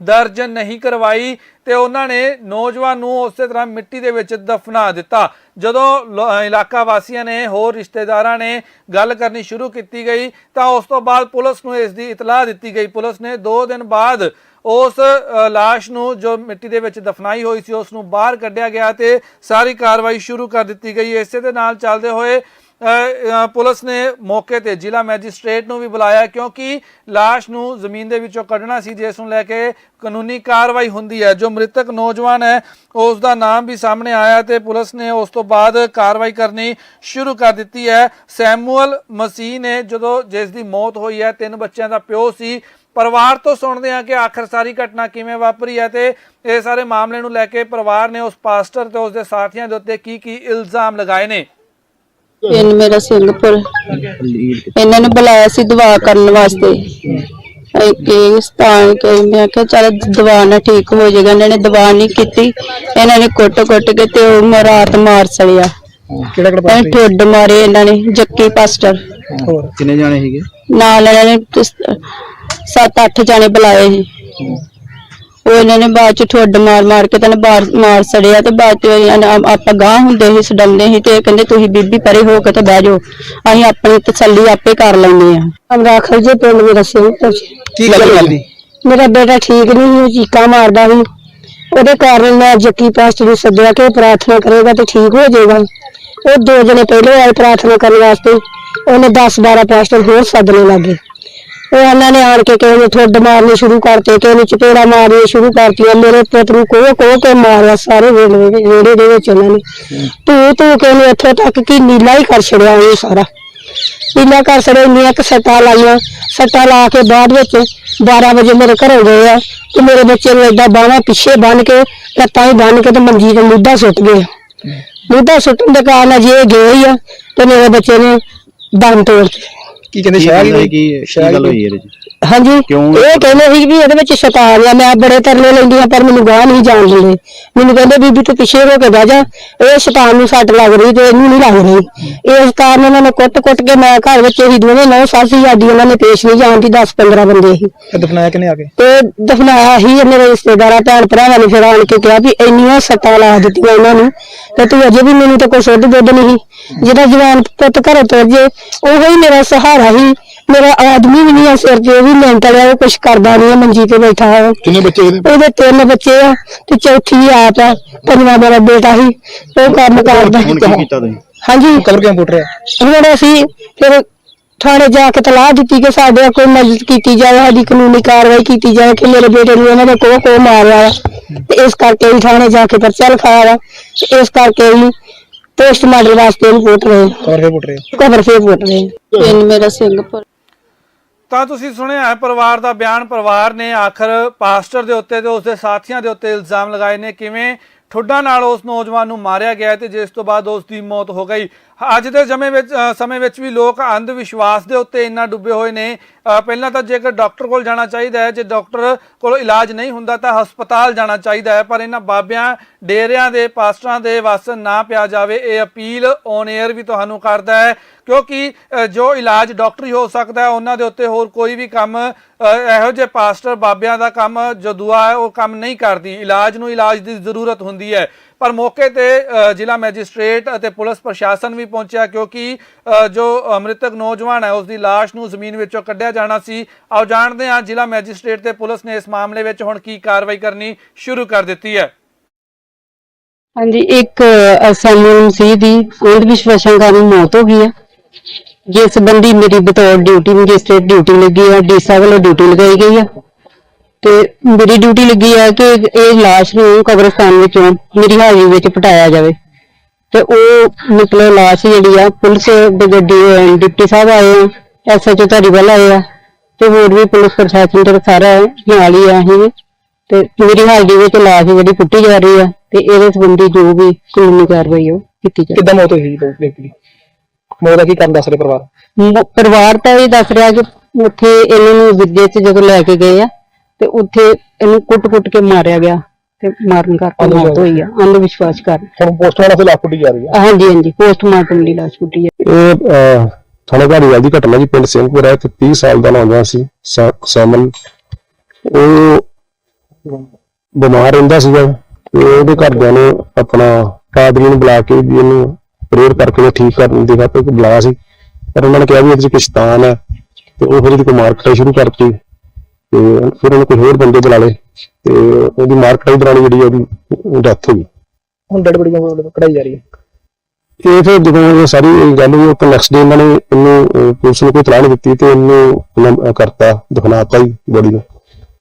ਦਰਜ ਨਹੀਂ ਕਰਵਾਈ ਤੇ ਉਹਨਾਂ ਨੇ ਨੌਜਵਾਨ ਨੂੰ ਉਸੇ ਤਰ੍ਹਾਂ ਮਿੱਟੀ ਦੇ ਵਿੱਚ ਦਫਨਾ ਦਿੱਤਾ। ਜਦੋਂ ਲੋ- ਇਲਾਕਾ ਵਾਸੀਆਂ ਨੇ, ਹੋਰ ਰਿਸ਼ਤੇਦਾਰਾਂ ਨੇ ਗੱਲ ਕਰਨੀ ਸ਼ੁਰੂ ਕੀਤੀ ਗਈ, ਤਾਂ ਉਸ ਤੋਂ ਬਾਅਦ ਪੁਲਿਸ ਨੂੰ ਇਸ ਦੀ ਇਤਲਾਹ ਦਿੱਤੀ ਗਈ। ਪੁਲਿਸ ਨੇ 2 ਦਿਨ ਬਾਅਦ ਉਸ ਅ, ਲਾਸ਼ ਨੂੰ ਜੋ ਮਿੱਟੀ ਦੇ ਵਿੱਚ ਦਫਨਾਈ ਹੋਈ ਸੀ ਉਸ ਨੂੰ ਬਾਹਰ ਕੱਢਿਆ ਗਿਆ ਤੇ ਸਾਰੀ ਕਾਰਵਾਈ ਸ਼ੁਰੂ ਕਰ ਦਿੱਤੀ ਗਈ। ਇਸੇ ਦੇ ਨਾਲ ਚੱਲਦੇ ਹੋਏ ਪੁਲਿਸ ਨੇ ਮੌਕੇ ਤੇ ਜ਼ਿਲ੍ਹਾ ਮੈਜਿਸਟ੍ਰੇਟ ਨੂੰ ਵੀ ਬੁਲਾਇਆ ਕਿਉਂਕਿ ਲਾਸ਼ ਨੂੰ ਜ਼ਮੀਨ ਦੇ ਵਿੱਚੋਂ ਕੱਢਣਾ ਸੀ ਜਿਸ ਨੂੰ ਲੈ ਕੇ ਕਾਨੂੰਨੀ ਕਾਰਵਾਈ ਹੁੰਦੀ ਹੈ। ਜੋ ਮ੍ਰਿਤਕ ਨੌਜਵਾਨ ਹੈ ਉਸ ਦਾ ਨਾਮ ਵੀ ਸਾਹਮਣੇ ਆਇਆ ਤੇ ਪੁਲਿਸ ਨੇ ਉਸ ਤੋਂ ਬਾਅਦ ਕਾਰਵਾਈ ਕਰਨੀ ਸ਼ੁਰੂ ਕਰ ਦਿੱਤੀ ਹੈ। ਸੈਮੂਅਲ ਮਸੀਹ ਨੇ ਜਦੋਂ ਜਿਸ ਦੀ ਮੌਤ ਹੋਈ ਹੈ ਤਿੰਨ ਬੱਚਿਆਂ ਦਾ ਪਿਓ ਸੀ ਪਰਿਵਾਰ ਤੋਂ ਸੁਣਦੇ ਹਾਂ ਕਿ ਆਖਰ ਸਾਰੀ ਘਟਨਾ ਕਿਵੇਂ ਵਾਪਰੀ ਹੈ ਤੇ ਇਹ ਸਾਰੇ ਮਾਮਲੇ ਨੂੰ ਲੈ ਕੇ ਪਰਿਵਾਰ ਨੇ ਉਸ ਪਾਸਟਰ ਤੇ ਉਸ ਦੇ ਸਾਥੀਆਂ ਦੇ ਉੱਤੇ ਕੀ ਕੀ ਇਲਜ਼ਾਮ ਲਗਾਏ ਨੇ? ਪਿੰਡ ਮੇਰਾ ਸਿੰਘਪੁਰ ਇਹਨਾਂ ਨੇ ਬੁਲਾਇਆ ਸੀ ਦਵਾ ਕਰਨ ਵਾਸਤੇ। ਇਹ ਸਥਾਨ ਕੇ ਮੈਂ ਕਿਹਾ ਚੱਲ ਦਵਾ ਨਾਲ ਠੀਕ ਹੋ ਜਾਏਗਾ। ਇਹਨਾਂ ਨੇ ਦਵਾ ਨਹੀਂ ਕੀਤੀ। ਇਹਨਾਂ ਨੇ ਕੁੱਟ-ਕੁੱਟ ਕੇ ਤੇ ਉਹ ਰਾਤ ਮਾਰ ਸੜਿਆ ਕਿਹੜਾ ਕਿਹੜਾ ਇਹ ਪਾਸਟਰ? ਠੁੱਡ ਮਾਰੇ ਇਹਨਾਂ ਨੇ ਜੱਕੀ ਪਾਸਟਰ। ਹੋਰ ਕਿੰਨੇ ਜਾਣੇ ਸੀਗੇ? ਨਾਲ ਇਹਨਾਂ ਨੇ ਤ- ਸੱਤ ਅੱਠ ਜਾਣੇ ਬੁਲਾਏ ਸੀ। ਉਹ ਇਹਨਾਂ ਨੇ ਬਾਅਦ ਚ ਠੁੱਡ ਮਾਰ ਮਾਰ ਕੇ ਤੈਨੂੰ ਬਾਹਰ ਮਾਰ ਸੜਿਆ ਤੇ ਬਾਅਦ ਚ ਇਹਨਾਂ ਨੇ ਆ- ਆਪਾਂ ਗਾਂ ਹੁੰਦੇ ਸੀ ਸਡਮਦੇ ਸੀ ਤੇ ਕਹਿੰਦੇ ਤੁਸੀਂ ਬੀਬੀ ਪਰੇ ਹੋ ਕੇ ਤੇ ਬਹਿ ਜਾਓ। ਅਸੀਂ ਆਪਣੀ ਤਸੱਲੀ ਆਪੇ ਕਰ ਲੈਂਦੇ ਆ ਅਮਰਾਖਲ ਜੇ ਪਿੰਡ ਮੇਰਾ ਸਿੰਘਪੁਰ ਚ। ਕੀ ਗੱਲ ਕਰਦੀ ਮੇਰਾ ਬੇਟਾ ਠੀਕ ਨਹੀਂ ਸੀ ਉਹ ਚੀਕਾਂ ਮਾਰਦਾ ਸੀ। ਉਹਦੇ ਕਾਰਨ ਮੈਂ ਜੱਕੀ ਪਾਸਟਰ ਨੂੰ ਸੱਦਿਆ ਕਿ ਉਹ ਪ੍ਰਾਰਥਨਾ ਕਰੇਗਾ ਤੇ ਠੀਕ ਹੋ ਜਾਏਗਾ। ਉਹ ਦੋ ਜਣੇ ਪਹਿਲੇ ਆਏ ਪ੍ਰਾਰਥਨਾ ਕਰਨ ਵਾਸਤੇ। ਉਹਨੇ 10 12 ਪਾਸਟਰ ਹੋਰ ਸੱਦਣੇ ਲੱਗੇ। ਉਹ ਉਹਨਾਂ ਨੇ ਆਣ ਕੇ ਕਿਸੇ ਨੇ ਠੁੱਡ ਮਾਰਨੇ ਸ਼ੁਰੂ ਕਰਤੇ, ਕਿਸੇ ਨੇ ਚਪੇੜਾ ਮਾਰਨੇ ਸ਼ੁਰੂ ਕਰਤੀਆਂ, ਮੇਰੇ ਪੁੱਤ ਨੂੰ ਕੋਹ ਕੋਹ ਕੇ ਮਾਰਿਆ ਸਾਰੇ ਵੇਲੇ ਵੇੜੇ ਦੇ ਵਿੱਚ ਉਹਨਾਂ ਨੇ। ਤੂੰ ਤੂੰ ਕਹਿੰਦੇ ਇੱਥੋਂ ਤੱਕ ਕਿ ਨੀਲਾ ਹੀ ਕਰ ਛੜਿਆ ਉਹ ਸਾਰਾ। ਨੀਲਾ ਕਰ ਛੜਿਆ, ਇੰਨੀਆਂ ਕੁ ਸੱਟਾਂ ਲਾਈਆਂ। ਸੱਟਾਂ ਲਾ ਕੇ ਬਾਅਦ ਵਿੱਚ 12 ਵਜੇ ਮੇਰੇ ਘਰੋਂ ਗਏ ਆ। ਤੇ ਮੇਰੇ ਬੱਚੇ ਨੂੰ ਏਦਾਂ ਬਾਹਾਂ ਪਿੱਛੇ ਬੰਨ ਕੇ, ਲੱਤਾਂ ਹੀ ਬੰਨ ਕੇ ਤੇ ਮੰਜੀ ਤੇ ਮੁੱਦਾ ਸੁੱਟ ਗਏ। ਮੁੱਦਾ ਸੁੱਟਣ ਦੇ ਕਾਰਨ ਅਜੇ ਇਹ ਗਏ ਹੀ ਆ ਤੇ ਮੇਰੇ ਬੱਚੇ ਨੇ ਦਮ ਤੋੜ ਦਿੱਤੇ। ਕੀ ਕਹਿੰਦੇ ਸ਼ਾਇਦ ਕੀ ਕੀ ਗੱਲ ਹੋਈ ਇਹਦੇ ਚ? ਹਾਂਜੀ। ਕਿਉਂ? ਇਹ ਕਹਿੰਦੇ ਸੀ ਵੀ ਇਹਦੇ ਵਿੱਚ ਸ਼ੈਤਾਨ ਆ ਮੈਂ ਬੜੇ ਤਰਲੇ ਲੈਂਦੀਆਂ ਪਰ ਮੈਨੂੰ ਗਾਹ ਨਹੀਂ ਜਾਣ ਦਿੰਦੇ। ਮੈਨੂੰ ਕਹਿੰਦੇ ਬੀਬੀ ਤੂੰ ਪਿੱਛੇ ਹੋ ਕੇ ਬਹਿ ਜਾ। ਇਹ ਸ਼ੈਤਾਨ ਨੂੰ ਸੱਟ ਲੱਗ ਰਹੀ ਤੇ ਇਹਨੂੰ ਨਹੀਂ ਲੱਗ ਰਹੀ ਇਸ ਕਾਰਨ ਉਹਨਾਂ ਨੇ ਕੁੱਟ-ਕੁੱਟ ਕੇ ਮੈਂ ਘਰ ਵਿੱਚ ਹੀ ਦੋਵੇਂ ਨੌ ਸੱਸ ਹੀ ਸਾਡੀ ਉਹਨਾਂ ਨੇ ਪੇਸ਼ ਨਹੀਂ ਜਾਣ ਦੀ 10-15 ਬੰਦੇ ਸੀ। ਇਹ ਦਫਨਾਇਆ ਕਿਨੇ ਆ ਕੇ? ਤੇ ਦਫਨਾਇਆ ਹੀ ਮੇਰੇ ਰਿਸ਼ਤੇਦਾਰਾਂ ਭੈਣ ਭਰਾਵਾਂ ਨੇ ਫਿਰ ਆਣ ਕੇ ਕਿਹਾ ਵੀ ਇੰਨੀਆਂ ਸੱਟਾਂ ਲਾ ਦਿੱਤੀਆਂ ਉਹਨਾਂ ਨੂੰ। ਤੇ ਤੂੰ ਅਜੇ ਵੀ ਮੈਨੂੰ ਤਾਂ ਕੋਈ ਸੁੱਧ ਦੁੱਧ ਨਹੀਂ। ਜਿਹੜਾ ਜਵਾਨ ਪੁੱਤ ਘਰੋਂ ਤੁਰ ਜੇ ਉਹ ਹੀ ਮੇਰਾ ਸਹਾਰਾ ਹੀ ਮੇਰਾ ਆਦਮੀ ਵੀ ਨਹੀਂ ਆ ਸਿਰ ਤੇ ਉਹ ਵੀ ਮੈਂਟਲ ਆ ਉਹ ਕੁਛ ਕਰਦਾ ਨਹੀਂ ਆ ਮੰਜੀ ਤੇ ਬੈਠਾ ਹੈ ਕਿੰਨੇ ਬੱਚੇ ਇਹਦੇ ਉਹਦੇ ਤਿੰਨ ਬੱਚੇ ਆ ਤੇ ਚੌਥੀ ਆਪ ਆ ਪੰਜਵਾਂ ਮੇਰਾ ਬੇਟਾ ਹੀ ਉਹ ਕੰਮ ਕਰਦਾ। ਹੁਣ ਕੀ ਕੀਤਾ ਤੁਸੀਂ? ਹਾਂਜੀ। ਕਬਰ ਕਿਉਂ ਪੁੱਟ ਰਿਹਾ ਹੁਣ ਅਸੀਂ ਫਿਰ ਥਾਣੇ ਜਾ ਕੇ ਤਲਾਹ ਦਿੱਤੀ ਕਿ ਸਾਡੇ ਕੋਈ ਮਦਦ ਕੀਤੀ ਜਾਵੇ ਸਾਡੀ ਕਾਨੂੰਨੀ ਕਾਰਵਾਈ ਕੀਤੀ ਜਾਵੇ ਕਿ ਮੇਰੇ ਬੇਟੇ ਨੂੰ ਇਹਨਾਂ ਨੇ ਕੋਹ ਕੋਹ ਮਾਰਿਆ ਵਾ। ਤੇ ਇਸ ਕਰਕੇ ਹੀ ਥਾਣੇ ਜਾ ਕੇ ਪਰਚਾ ਲਿਖਾਇਆ ਵਾ ਤੇ ਇਸ ਕਰਕੇ ਹੀ ਪੋਸਟਮਾਰਟਮ ਵਾਸਤੇ ਇਹਨੂੰ ਪੁੱਟ ਰਹੇ ਕਬਰ ਫੇਰ ਪੁੱਟ ਰਿਹਾ ਕਬਰ ਫੇਰ ਪੁੱਟ ਰਹੇ ਪਿੰਡ ਮੇਰਾ ਸਿੰਘਪੁਰ ਤਾਂ ਤੁਸੀਂ ਸੁਣਿਆ ਹੈ, ਪਰਿਵਾਰ ਦਾ ਬਿਆਨ, ਪਰਿਵਾਰ ਨੇ ਆਖਰ ਪਾਸਟਰ ਦੇ ਉੱਤੇ ਤੇ ਉਸਦੇ ਸਾਥੀਆਂ ਦੇ ਉੱਤੇ ਇਲਜ਼ਾਮ ਲਗਾਏ ਨੇ। ਕਿਵੇਂ ਠੁੱਡਾਂ ਨਾਲ ਉਸ ਨੌਜਵਾਨ ਨੂੰ ਮਾਰਿਆ ਗਿਆ ਤੇ ਜਿਸ ਤੋਂ ਬਾਅਦ ਉਸ ਦੀ ਮੌਤ ਹੋ ਗਈ। ਅੱਜ ਦੇ ਸਮੇਂ ਵਿੱਚ ਸਮੇਂ ਵਿੱਚ ਵੀ ਲੋਕ ਅੰਧ ਵਿਸ਼ਵਾਸ ਦੇ ਉੱਤੇ ਇੰਨਾ ਡੁੱਬੇ ਹੋਏ ਨੇ। ਪਹਿਲਾਂ ਤਾਂ ਜੇਕਰ ਡਾਕਟਰ ਕੋਲ ਜਾਣਾ ਚਾਹੀਦਾ ਹੈ, ਜੇ ਡਾਕਟਰ ਕੋਲ ਇਲਾਜ ਨਹੀਂ ਹੁੰਦਾ ਤਾਂ ਹਸਪਤਾਲ ਜਾਣਾ ਚਾਹੀਦਾ ਹੈ, ਪਰ ਇਹਨਾਂ ਬਾਬਿਆਂ, ਡੇਰਿਆਂ ਦੇ, ਪਾਸਟਰਾਂ ਦੇ ਵਸ ਨਾ ਪਿਆ ਜਾਵੇ। ਇਹ ਅਪੀਲ ਔਨ 에ਅਰ ਵੀ ਤੁਹਾਨੂੰ ਕਰਦਾ ਹੈ, ਕਿਉਂਕਿ ਜੋ ਇਲਾਜ ਡਾਕਟਰੀ ਹੋ ਸਕਦਾ ਹੈ, ਉਹਨਾਂ ਦੇ ਉੱਤੇ ਹੋਰ ਕੋਈ ਵੀ ਕੰਮ ਇਹੋ ਜਿਹੇ ਪਾਸਟਰ ਬਾਬਿਆਂ ਦਾ ਕੰਮ ਜੋ ਦੁਆ ਹੈ, ਉਹ ਕੰਮ ਨਹੀਂ ਕਰਦੀ। ਇਲਾਜ ਨੂੰ ਇਲਾਜ ਦੀ ਜ਼ਰੂਰਤ ਹੁੰਦੀ ਹੈ। ਪਰ ਮੌਕੇ ਤੇ ਜ਼ਿਲ੍ਹਾ ਮੈਜਿਸਟ੍ਰੇਟ ਅਤੇ ਪੁਲਿਸ ਪ੍ਰਸ਼ਾਸਨ ਵੀ ਪਹੁੰਚਿਆ ਕਿਉਂਕਿ ਜੋ ਮ੍ਰਿਤਕ ਨੌਜਵਾਨ ਹੈ ਉਸ ਦੀ ਲਾਸ਼ ਨੂੰ ਜ਼ਮੀਨ ਵਿੱਚੋਂ ਕੱਢਿਆ ਜਾਣਾ ਸੀ। ਆਓ ਜਾਣਦੇ ਹਾਂ, ਜ਼ਿਲ੍ਹਾ ਮੈਜਿਸਟ੍ਰੇਟ ਤੇ ਪੁਲਿਸ ਨੇ ਇਸ ਮਾਮਲੇ ਵਿੱਚ ਹੁਣ ਕੀ ਕਾਰਵਾਈ ਕਰਨੀ ਸ਼ੁਰੂ ਕਰ ਦਿੱਤੀ ਹੈ। ਹਾਂਜੀ, ਇੱਕ ਸੈਮੂਅਲ ਮਸੀਹ ਦੀ। ਅੰਧ ਵਿਸ਼ਵਾਸਾਂ ਕਾਰਨ ਮੌਤ ਹੋ ਗਈ ਹੈ। ਜਿਸ ਸੰਬੰਧੀ ਮੇਰੀ ਬਤੌਰ ਡਿਊਟੀ ਮੈਜਿਸਟ੍ਰੇਟ ਡਿਊਟੀ ਲੱਗੀ ਹੈ ਡੀਸਾ ਵੱਲੋਂ ਡਿਊਟੀ ਲਗਾਈ ਗਈ ਹੈ ਤੇ ਮੇਰੀ ਡਿਊਟੀ ਲੱਗੀ ਹੈ ਕਿ ਇਹ ਲਾਸ਼ ਨੂੰ ਕਬਰਸਤਾਨ ਵਿੱਚੋਂ ਮੇਰੀ ਹਾਜ਼ਰੀ ਵਿੱਚ ਪਟਾਇਆ ਜਾਵੇ। ਤੇ ਉਹ ਮਤਲਬ ਲਾਸ਼ ਜਿਹੜੀ ਆ, ਪੁਲਿਸ ਦੇ ਗੱਡੀ ਡਿਪਟੀ ਸਾਹਿਬ ਆਏ ਆ ਐਸਐਚਓ ਧਾਰੀਵਾਲ ਆਏ ਆ, ਤੇ ਹੋਰ ਵੀ ਪੁਲਿਸ ਪ੍ਰਸ਼ਾਸਨ ਤੇ ਸਾਰਾ ਨਾਲ ਹੀ ਆ ਅਸੀਂ ਤੇ ਮੇਰੀ ਹਾਜ਼ਰੀ ਵਿੱਚ ਲਾਸ਼ ਜਿਹੜੀ ਪੁੱਟੀ ਜਾ ਰਹੀ ਆ, ਤੇ ਇਹਦੇ ਸੰਬੰਧੀ ਜੋ ਵੀ ਕਾਨੂੰਨੀ ਕਾਰਵਾਈ ਉਹ ਕੀਤੀ ਜਾਵੇ। ਕਿੱਦਾਂ ਮੌਤ ਹੋਈ ਜੀ ਵਿਅਕਤੀ ਮੌਤ ਦਾ ਕੀ ਕਾਰਨ ਦੱਸ ਰਹੇ ਪਰਿਵਾਰ? ਮ- ਪਰਿਵਾਰ ਤਾਂ ਇਹ ਦੱਸ ਰਿਹਾ ਕਿ ਉੱਥੇ ਇਹਨਾਂ ਨੂੰ ਵਿਦਿਆ 'ਚ ਜਦੋਂ ਲੈ ਕੇ ਗਏ ਆ ਤੇ ਉੱਥੇ ਇਹਨੂੰ ਕੁੱਟ-ਕੁੱਟ ਕੇ ਮਾਰਿਆ ਗਿਆ ਤੇ ਮਾਰਨ ਕਰਕੇ ਮੌਤ ਹੋਈ ਆ ਅੰਧ ਵਿਸ਼ਵਾਸ ਕਾਰਨ। ਹੁਣ ਪੋਸਟਮਾਰਟਮ ਤੇ ਲਾਸ਼ ਪੁੱਟੀ ਜਾ ਰਹੀ ਹੈ ਹਾਂਜੀ ਹਾਂਜੀ ਪੋਸਟਮਾਰਟਮ ਦੀ ਲਾਸ਼ ਪੁੱਟੀ ਹੈ ਇਹ ਅਹ, ਥਾਣਾ ਧਾਰੀਵਾਲ ਦੀ ਘਟਨਾ ਜੀ ਪਿੰਡ ਸਿੰਘਪੁਰ ਹੈ ਤੇ 30 ਸਾਲ ਦਾ ਨੌਜਵਾਨ ਸੀ ਸੈ- ਉਹ ਬਿਮਾਰ ਰਹਿੰਦਾ ਸੀਗਾ ਤੇ ਉਹਦੇ ਘਰਦਿਆਂ ਨੇ ਆਪਣਾ ਪਾਦਰੀ ਨੂੰ ਬੁਲਾ ਕੇ ਵੀ ਇਹਨੂੰ ਪ੍ਰੇਅਰ ਕਰਕੇ ਇਹਨੂੰ ਠੀਕ ਕਰਨ ਦੀ ਖਾਤਰ ਬੁਲਾਇਆ ਸੀ। ਪਰ ਉਹਨਾਂ ਨੇ ਕਿਹਾ ਵੀ ਇਹਦੇ 'ਚ ਕੁਛ ਤਾਨ ਹੈ ਤੇ ਉਹ ਫਿਰ ਇਹਦੀ ਕੋਈ ਮਾਰਕਟਾਈ ਸ਼ੁਰੂ ਕਰਤੀ ਤੇ ਫਿਰ ਉਹਨੇ ਕੋਈ ਹੋਰ ਬੰਦੇ ਬੁਲਾ ਲਏ ਤੇ ਉਹਦੀ ਮਾਰਕਟਾਈ ਦੌਰਾਨ ਜਿਹੜੀ ਉਹਦੀ ਡੈਥ ਹੋ ਗਈ। ਹੁਣ ਡੈਡ ਬੜੀ ਕਢਾਈ ਜਾ ਰਹੀ ਹੈ? ਇਹ ਫਿਰ ਜਦੋਂ ਇਹ ਸਾਰੀ ਗੱਲ ਹੋਈ ਤਾਂ ਨੈਕਸਟ ਡੇ ਇਹਨਾਂ ਨੇ ਇਹਨੂੰ ਪੁਲਿਸ ਨੂੰ ਕੋਈ ਤਲਾਹ ਨਹੀਂ ਦਿੱਤੀ ਤੇ ਇਹਨੂੰ ਕਰਤਾ ਦਫਨਾਤਾ ਹੀ ਬੋਡੀ ਨੂੰ।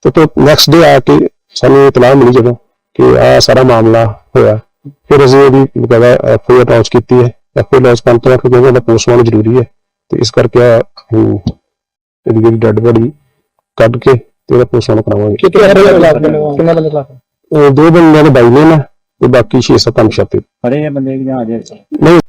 ਤੇ ਤੋਂ ਨੈਕਸਟ ਡੇ ਆ ਕੇ ਸਾਨੂੰ ਇਤਲਾਹ ਮਿਲੀ ਜਦੋਂ ਕਿ ਆ ਸਾਰਾ ਮਾਮਲਾ ਹੋਇਆ। ਫਿਰ ਅਸੀਂ ਇਹਦੀ ਬਕਾਇਦਾ ਐਫ ਆਈ ਆਰ ਲਾਂਚ ਕੀਤੀ ਹੈ। ਐਫ ਆਈ ਲਾਂਚ ਕਰਨ ਤੋਂ ਕਿਉਂਕਿ ਇਹਦਾ ਪੋਸਟਮਾਰਟਮ ਜ਼ਰੂਰੀ ਹੈ। ਤੇ ਇਸ ਕਰਕੇ ਆ ਇਹਦੀ ਜਿਹੜੀ ਡੈਡ ਬੋਡੀ ਕੱਢ ਕੇ ਤੇ ਇਹਦਾ ਪੋਸਟਮਾਰਟਮ ਕਰਾਵਾਂਗੇ। ਕਿੰਨੇ ਬੰਦੇ ਖਿਲਾਫ ਕਿੰਨੇ ਖਿਲਾਫ ਇਹ ਦੋ ਬੰਦਿਆਂ ਦੇ ਬਾਈ ਨੇ ਨਾ ਤੇ ਬਾਕੀ 6-7 ਅਨਸ਼ਾਤੇ ਫੜੇ ਆ ਬੰਦੇ ਜਾਂ ਅਜੇ ਨਹੀਂ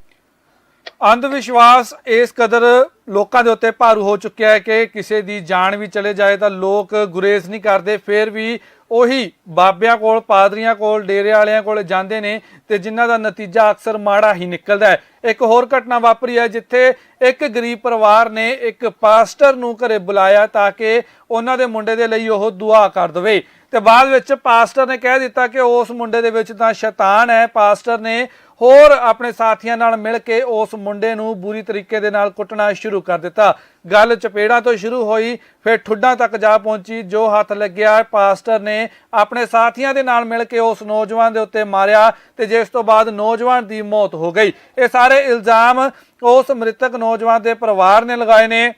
ਅੰਧ ਵਿਸ਼ਵਾਸ ਇਸ ਕਦਰ ਲੋਕਾਂ ਦੇ ਉੱਤੇ ਭਾਰੂ ਹੋ ਚੁੱਕਿਆ ਹੈ ਕਿ ਕਿਸੇ ਦੀ ਜਾਨ ਵੀ ਚਲੇ ਜਾਏ ਤਾਂ ਲੋਕ ਗੁਰੇਜ਼ ਨਹੀਂ ਕਰਦੇ, ਫਿਰ ਵੀ ਉਹੀ ਬਾਬਿਆਂ ਕੋਲ, ਪਾਦਰੀਆਂ ਕੋਲ, ਡੇਰੇ ਵਾਲਿਆਂ ਕੋਲ ਜਾਂਦੇ ਨੇ ਤੇ ਜਿਨ੍ਹਾਂ ਦਾ ਨਤੀਜਾ ਅਕਸਰ ਮਾੜਾ ਹੀ ਨਿਕਲਦਾ ਹੈ। ਇੱਕ ਹੋਰ ਘਟਨਾ ਵਾਪਰੀ ਹੈ ਜਿੱਥੇ ਇੱਕ ਗਰੀਬ ਪਰਿਵਾਰ ਨੇ ਇੱਕ ਪਾਸਟਰ ਨੂੰ ਘਰੇ ਬੁਲਾਇਆ ਤਾਂ ਕਿ ਉਹਨਾਂ ਦੇ ਮੁੰਡੇ ਦੇ ਲਈ ਉਹ ਦੁਆ ਕਰ ਦੇਵੇ। ਤੇ ਬਾਅਦ ਵਿੱਚ ਪਾਸਟਰ ਨੇ ਕਹਿ ਦਿੱਤਾ ਕਿ ਉਸ ਮੁੰਡੇ ਦੇ ਵਿੱਚ ਤਾਂ ਸ਼ੈਤਾਨ ਹੈ, ਪਾਸਟਰ ਨੇ ਹੋਰ ਆਪਣੇ ਸਾਥੀਆਂ ਨਾਲ ਮਿਲ ਕੇ ਉਸ ਮੁੰਡੇ ਨੂੰ ਬੁਰੀ ਤਰੀਕੇ ਦੇ ਨਾਲ ਕੁੱਟਣਾ ਸ਼ੁਰੂ ਕਰ ਦਿੱਤਾ। ਗੱਲ ਚਪੇੜਾਂ ਤੋਂ ਸ਼ੁਰੂ ਹੋਈ, ਫਿਰ ਠੁੱਡਾਂ ਤੱਕ ਜਾ ਪਹੁੰਚੀ, ਜੋ ਹੱਥ ਲੱਗਿਆ, ਪਾਸਟਰ ਨੇ ਆਪਣੇ ਸਾਥੀਆਂ ਦੇ ਨਾਲ ਮਿਲ ਕੇ ਉਸ ਨੌਜਵਾਨ ਦੇ ਉੱਤੇ ਮਾਰਿਆ ਤੇ ਜਿਸ ਤੋਂ ਬਾਅਦ ਨੌਜਵਾਨ ਦੀ ਮੌਤ ਹੋ ਗਈ। ਇਹ ਸਾਰੇ ਇਲਜ਼ਾਮ ਉਸ ਮ੍ਰਿਤਕ ਨੌਜਵਾਨ ਦੇ ਪਰਿਵਾਰ ਨੇ ਲਗਾਏ ਨੇ।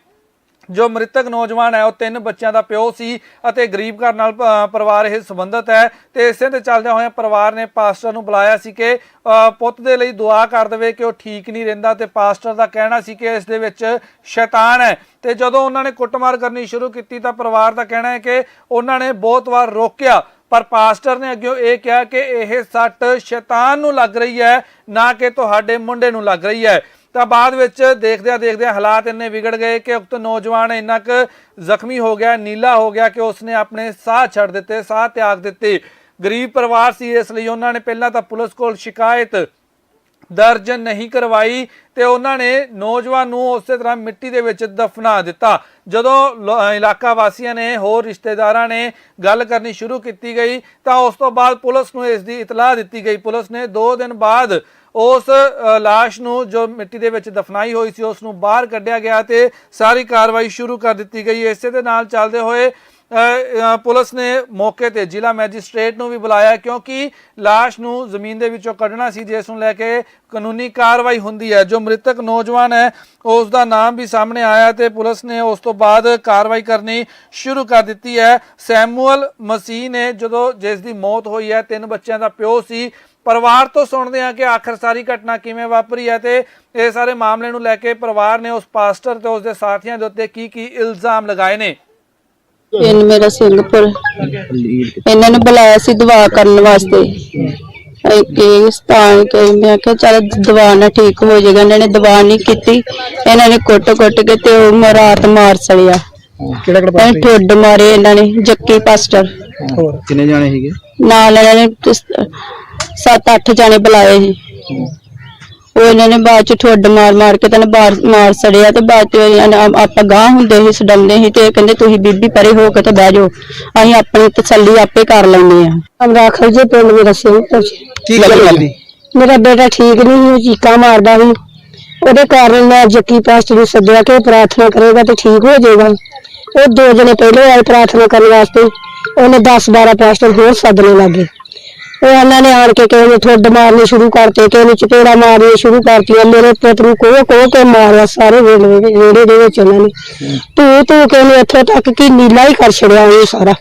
ਜੋ ਮ੍ਰਿਤਕ ਨੌਜਵਾਨ ਹੈ, ਉਹ ਤਿੰਨ ਬੱਚਿਆਂ ਦਾ ਪਿਓ ਸੀ ਅਤੇ ਗਰੀਬ ਘਰ ਨਾਲ ਪਰਿਵਾਰ ਇਹ ਸੰਬੰਧਿਤ ਹੈ। ਤੇ ਇਸੇ ਦੇ ਚੱਲਦਿਆਂ ਹੋਇਆਂ ਪਰਿਵਾਰ ਨੇ ਪਾਸਟਰ ਨੂੰ ਬੁਲਾਇਆ ਸੀ ਕਿ ਪੁੱਤ ਦੇ ਲਈ ਦੁਆ ਕਰ ਦੇਵੇ ਕਿ ਉਹ ਠੀਕ ਨਹੀਂ ਰਹਿੰਦਾ ਤੇ ਪਾਸਟਰ ਦਾ ਕਹਿਣਾ ਸੀ ਕਿ ਇਸ ਦੇ ਵਿੱਚ ਸ਼ੈਤਾਨ ਹੈ। ਤੇ ਜਦੋਂ ਉਹਨਾਂ ਨੇ ਕੁੱਟਮਾਰ ਕਰਨੀ ਸ਼ੁਰੂ ਕੀਤੀ ਤਾਂ ਪਰਿਵਾਰ ਦਾ ਕਹਿਣਾ ਹੈ ਕਿ ਉਹਨਾਂ ਨੇ ਬਹੁਤ ਵਾਰ ਰੋਕਿਆ। ਪਰ ਪਾਸਟਰ ਨੇ ਅੱਗੇ ਇਹ ਕਿਹਾ ਕਿ ਇਹ ਸੱਟ ਸ਼ੈਤਾਨ ਨੂੰ ਲੱਗ ਰਹੀ ਹੈ, ਨਾ ਕਿ ਤੁਹਾਡੇ ਮੁੰਡੇ ਨੂੰ ਲੱਗ ਰਹੀ ਹੈ। ਤਾਂ ਬਾਅਦ ਵਿੱਚ ਦੇਖਦਿਆਂ ਦੇਖਦਿਆਂ ਹਾਲਾਤ ਇੰਨੇ ਵਿਗੜ ਗਏ ਕਿ ਉਕਤ ਨੌਜਵਾਨ ਇੰਨਾ ਕੁ ਜ਼ਖਮੀ ਹੋ ਗਿਆ, ਨੀਲਾ ਹੋ ਗਿਆ ਕਿ ਉਸਨੇ ਆਪਣੇ ਸਾਹ ਛੱਡ ਦਿੱਤੇ, ਸਾਹ ਤਿਆਗ ਦਿੱਤੇ। ਗਰੀਬ ਪਰਿਵਾਰ ਸੀ, ਇਸ ਲਈ ਉਹਨਾਂ ਨੇ ਪਹਿਲਾਂ ਤਾਂ ਪੁਲਿਸ ਕੋਲ ਸ਼ਿਕਾਇਤ ਦਰਜ ਨਹੀਂ ਕਰਵਾਈ ਤੇ ਉਹਨਾਂ ਨੇ ਨੌਜਵਾਨ ਨੂੰ ਉਸੇ ਤਰ੍ਹਾਂ ਮਿੱਟੀ ਦੇ ਵਿੱਚ ਦਫਨਾ ਦਿੱਤਾ। ਜਦੋਂ ਲੋ- ਇਲਾਕਾ ਵਾਸੀਆਂ ਨੇ ਹੋਰ ਰਿਸ਼ਤੇਦਾਰਾਂ ਨੇ ਗੱਲ ਕਰਨੀ ਸ਼ੁਰੂ ਕੀਤੀ ਗਈ ਤਾਂ ਉਸ ਤੋਂ ਬਾਅਦ ਪੁਲਿਸ ਨੂੰ ਇਸ ਦੀ ਇਤਲਾਹ ਦਿੱਤੀ ਗਈ। ਪੁਲਿਸ ਨੇ 2 ਦਿਨ ਬਾਅਦ ਉਸ ਅ, ਲਾਸ਼ ਨੂੰ ਜੋ ਮਿੱਟੀ ਦੇ ਵਿੱਚ ਦਫਨਾਈ ਹੋਈ ਸੀ ਉਸ ਨੂੰ ਬਾਹਰ ਕੱਢਿਆ ਗਿਆ ਤੇ ਸਾਰੀ ਕਾਰਵਾਈ ਸ਼ੁਰੂ ਕਰ ਦਿੱਤੀ ਗਈ। ਇਸੇ ਦੇ ਨਾਲ ਚੱਲਦੇ ਹੋਏ ਪੁਲਿਸ ਨੇ ਮੌਕੇ ਤੇ ਜ਼ਿਲ੍ਹਾ ਮੈਜਿਸਟ੍ਰੇਟ ਨੂੰ ਵੀ ਬੁਲਾਇਆ ਕਿਉਂਕਿ ਲਾਸ਼ ਨੂੰ ਜ਼ਮੀਨ ਦੇ ਵਿੱਚੋਂ ਕੱਢਣਾ ਸੀ ਜਿਸ ਨੂੰ ਲੈ ਕੇ ਕਾਨੂੰਨੀ ਕਾਰਵਾਈ ਹੁੰਦੀ ਹੈ। ਜੋ ਮ੍ਰਿਤਕ ਨੌਜਵਾਨ ਹੈ ਉਸ ਦਾ ਨਾਮ ਵੀ ਸਾਹਮਣੇ ਆਇਆ ਤੇ ਪੁਲਿਸ ਨੇ ਉਸ ਤੋਂ ਬਾਅਦ ਕਾਰਵਾਈ ਕਰਨੀ ਸ਼ੁਰੂ ਕਰ ਦਿੱਤੀ ਹੈ। ਸੈਮੂਅਲ ਮਸੀਹ ਨੇ ਜਦੋਂ ਜਿਸ ਦੀ ਮੌਤ ਹੋਈ ਹੈ ਤਿੰਨ ਬੱਚਿਆਂ ਦਾ ਪਿਓ ਸੀ ਪਰਿਵਾਰ ਤੋਂ ਸੁਣਦੇ ਹਾਂ ਕਿ ਆਖਰ ਸਾਰੀ ਘਟਨਾ ਕਿਵੇਂ ਵਾਪਰੀ ਹੈ ਤੇ ਇਹ ਸਾਰੇ ਮਾਮਲੇ ਨੂੰ ਲੈ ਕੇ ਪਰਿਵਾਰ ਨੇ ਉਸ ਪਾਸਟਰ ਤੇ ਉਸ ਦੇ ਸਾਥੀਆਂ ਦੇ ਉੱਤੇ ਕੀ ਕੀ ਇਲਜ਼ਾਮ ਲਗਾਏ ਨੇ? ਪਿੰਡ ਮੇਰਾ ਸਿੰਘਪੁਰ ਇਹਨਾਂ ਨੇ ਬੁਲਾਇਆ ਸੀ ਦਵਾ ਕਰਨ ਵਾਸਤੇ। ਇਹ ਸਥਾਨ ਕੇ ਮੈਂ ਕਿਹਾ ਚੱਲ ਦਵਾ ਨਾਲ ਠੀਕ ਹੋ ਜਾਏਗਾ। ਇਹਨਾਂ ਨੇ ਦਵਾ ਨਹੀਂ ਕੀਤੀ। ਇਹਨਾਂ ਨੇ ਕੁੱਟ-ਕੁੱਟ ਕੇ ਤੇ ਉਹ ਰਾਤ ਮਾਰ ਸੜਿਆ ਕਿਹੜਾ ਕਿਹੜਾ ਇਹ ਠੁੱਡ ਮਾਰੇ ਇਹਨਾਂ ਨੇ ਜੱਕੀ ਪਾਸਟਰ। ਹੋਰ? ਕਿੰਨੇ ਜਾਣੇ ਸੀਗੇ? ਨਾਲ ਇਹਨਾਂ ਨੇ 7-8 ਜਾਣੇ ਬੁਲਾਏ ਸੀ ਉਹ ਇਹਨਾਂ ਨੇ ਬਾਅਦ ਚ ਠੁੱਡ ਮਾਰ ਮਾਰ ਕੇ ਤੈਨੂੰ ਬਾਹਰ ਮਾਰ ਸੜਿਆ ਤੇ ਬਾਅਦ ਚ ਇਹਨਾਂ ਨੇ ਆ- ਆਪਾਂ ਗਾਂ ਹੁੰਦੇ ਸੀ ਸਡਾਉਂਦੇ ਸੀ ਤੇ ਕਹਿੰਦੇ ਤੁਸੀਂ ਬੀਬੀ ਪਰੇ ਹੋ ਕੇ ਤੇ ਬਹਿ ਜਾਓ। ਅਸੀਂ ਆਪਣੀ ਤਸੱਲੀ ਆਪੇ ਕਰ ਲੈਂਦੇ ਆ ਅਮਰਾ ਖਲਜੇ ਪਿੰਡ ਮੇਰਾ ਸਿੰਘਪੁਰ ਚ ਕੀ ਗੱਲ ਕਰਦੀ ਮੇਰਾ ਬੇਟਾ ਠੀਕ ਨਹੀਂ ਸੀ ਉਹ ਚੀਕਾਂ ਮਾਰਦਾ ਸੀ। ਉਹਦੇ ਕਾਰਨ ਮੈਂ ਜੱਕੀ ਪਾਸਟਰ ਨੂੰ ਸੱਦਿਆ ਕਿ ਉਹ ਪ੍ਰਾਰਥਨਾ ਕਰੇਗਾ ਤੇ ਠੀਕ ਹੋ ਜਾਏਗਾ। ਉਹ ਦੋ ਜਣੇ ਪਹਿਲੇ ਆਏ ਪ੍ਰਾਰਥਨਾ ਕਰਨ ਵਾਸਤੇ। ਉਹਨੇ 10 12 ਪਾਸਟਰ ਹੋਰ ਸੱਦਣੇ ਲੱਗੇ। ਉਹ ਉਹਨਾਂ ਨੇ ਆਣ ਕੇ ਕਿਸੇ ਨੇ ਠੁੱਡ ਮਾਰਨੇ ਸ਼ੁਰੂ ਕਰਤੇ, ਕਿਸੇ ਨੇ ਚਪੇੜਾ ਮਾਰਨੇ ਸ਼ੁਰੂ ਕਰਤੀਆਂ ਮੇਰੇ ਪੁੱਤ ਨੂੰ ਕੋਹ ਕੋਹ ਕੇ ਮਾਰਿਆ ਸਾਰੇ ਵੇਲੇ ਵੇੜੇ ਦੇ ਵਿੱਚ ਉਹਨਾਂ ਨੇ। ਤੂੰ ਤੂੰ ਕਿਸੇ ਨੇ ਇੱਥੋਂ ਤੱਕ ਕਿ ਨੀਲਾ ਹੀ ਕਰ ਛੜਿਆ ਉਹ ਸਾਰਾ।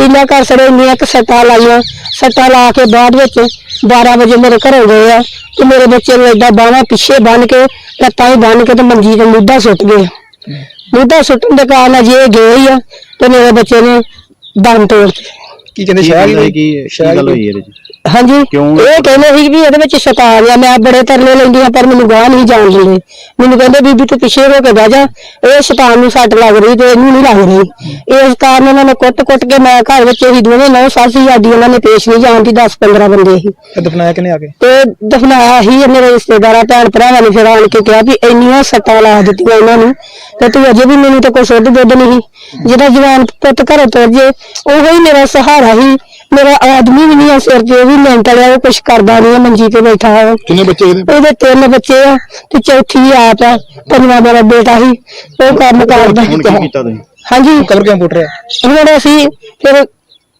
ਨੀਲਾ ਕਰ ਛੜਿਆ, ਇੰਨੀਆਂ ਕੁ ਸੱਟਾਂ ਲਾਈਆਂ। ਸੱਟਾਂ ਲਾ ਕੇ ਬਾਅਦ ਵਿੱਚ 12 ਵਜੇ ਮੇਰੇ ਘਰੋਂ ਗਏ ਆ ਤੇ ਮੇਰੇ ਬੱਚੇ ਨੂੰ ਏਦਾਂ ਬਾਹਾਂ ਪਿੱਛੇ ਬੰਨ ਕੇ, ਲੱਤਾਂ ਹੀ ਬੰਨ ਕੇ ਤੇ ਮੰਜੀ ਤੇ ਮੁੱਢਾ ਸੁੱਟ ਗਏ। ਮੁੱਢਾ ਸੁੱਟਣ ਦੇ ਕਾਰਨ ਅਜੇ ਇਹ ਗਏ ਹੀ ਆ ਤੇ ਮੇਰੇ ਬੱਚੇ ਨੇ ਦਮ ਤੋੜ ਦਿੱਤੇ। ਕੀ ਕਹਿੰਦੇ ਸ਼ਾਹ ਕੀ ਕੀ ਗੱਲ ਹੋਈ ਇਹਦੇ ਚ? ਹਾਂਜੀ ਇਹ ਕਹਿੰਦੇ ਸੀ ਵੀ ਇਹਦੇ ਵਿੱਚ ਸ਼ੈਤਾਨ ਆ ਮੈਂ ਬੜੇ ਤਰਲੇ ਲੈਂਦੀ ਆ ਪਰ ਮੈਨੂੰ ਗਾਹ ਨਹੀਂ ਜਾਣ ਦਿੰਦੇ। ਮੈਨੂੰ ਕਹਿੰਦੇ ਬੀਬੀ ਤੂੰ ਪਿੱਛੇ ਹੋ ਕੇ ਬਹਿ ਜਾ ਇਹ ਸ਼ੈਤਾਨ ਨੂੰ ਸੱਟ ਲੱਗ ਰਹੀ ਤੇ ਇਹਨੂੰ ਨਹੀਂ ਲੱਗ ਰਹੀ। ਇਸ ਕਾਰਨ ਉਹਨਾਂ ਨੇ ਕੁੱਟ-ਕੁੱਟ ਕੇ ਮੈਂ ਘਰ ਵਿੱਚ ਹੀ ਦੋਵੇਂ ਨੌ ਸੱਸ ਸੀ ਸਾਡੀ ਉਹਨਾਂ ਨੇ ਪੇਸ਼ ਨਹੀਂ ਜਾਣ ਦੀ 10-15 ਬੰਦੇ ਸੀ। ਤੇ ਦਫਨਾਇਆ ਕਿਨੇ ਆ ਕੇ? ਤੇ ਦਫਨਾਇਆ ਹੀ ਇਹ ਮੇਰੇ ਰਿਸ਼ਤੇਦਾਰਾਂ ਭੈਣ ਭਰਾਵਾਂ ਨੇ ਫਿਰ ਆਣ ਕੇ ਕਿਹਾ ਵੀ ਇੰਨੀਆਂ ਸੱਟਾਂ ਲਾ ਦਿੱਤੀਆਂ ਇਹਨਾਂ ਨੂੰ। ਤੇ ਤੂੰ ਅਜੇ ਵੀ ਮੈਨੂੰ ਤਾਂ ਕੋਈ ਸੁੱਧ ਦੁੱਧ ਨਹੀਂ। ਜਿਹੜਾ ਜਵਾਨ ਪੁੱਤ ਘਰੋਂ ਤੁਰ ਜੇ ਉਹੋ ਹੀ ਮੇਰਾ ਸਹਾਰਾ ਹੀ ਮੇਰਾ ਆਦਮੀ ਵੀ ਨਹੀਂ ਆ ਸਿਰ ਤੇ ਉਹ ਵੀ ਮੈਂਟਲ ਆ ਉਹ ਕੁਛ ਕਰਦਾ ਨਹੀਂ ਆ ਮੰਜੀ ਤੇ ਬੈਠਾ ਆ ਕਿੰਨੇ ਬੱਚੇ ਇਹਦੇ ਉਹਦੇ ਤਿੰਨ ਬੱਚੇ ਆ ਤੇ ਚੌਥੀ ਆਪ ਆ ਪੰਜਵਾਂ ਮੇਰਾ ਬੇਟਾ ਹੀ ਉਹ ਕੰਮ ਕਰਦਾ। ਤੁਸੀਂ? ਹਾਂਜੀ। ਕਬਰ ਕਿਉਂ ਪੁੱਟ ਰਿਹਾ? ਹੁਣ ਅਸੀਂ ਫਿਰ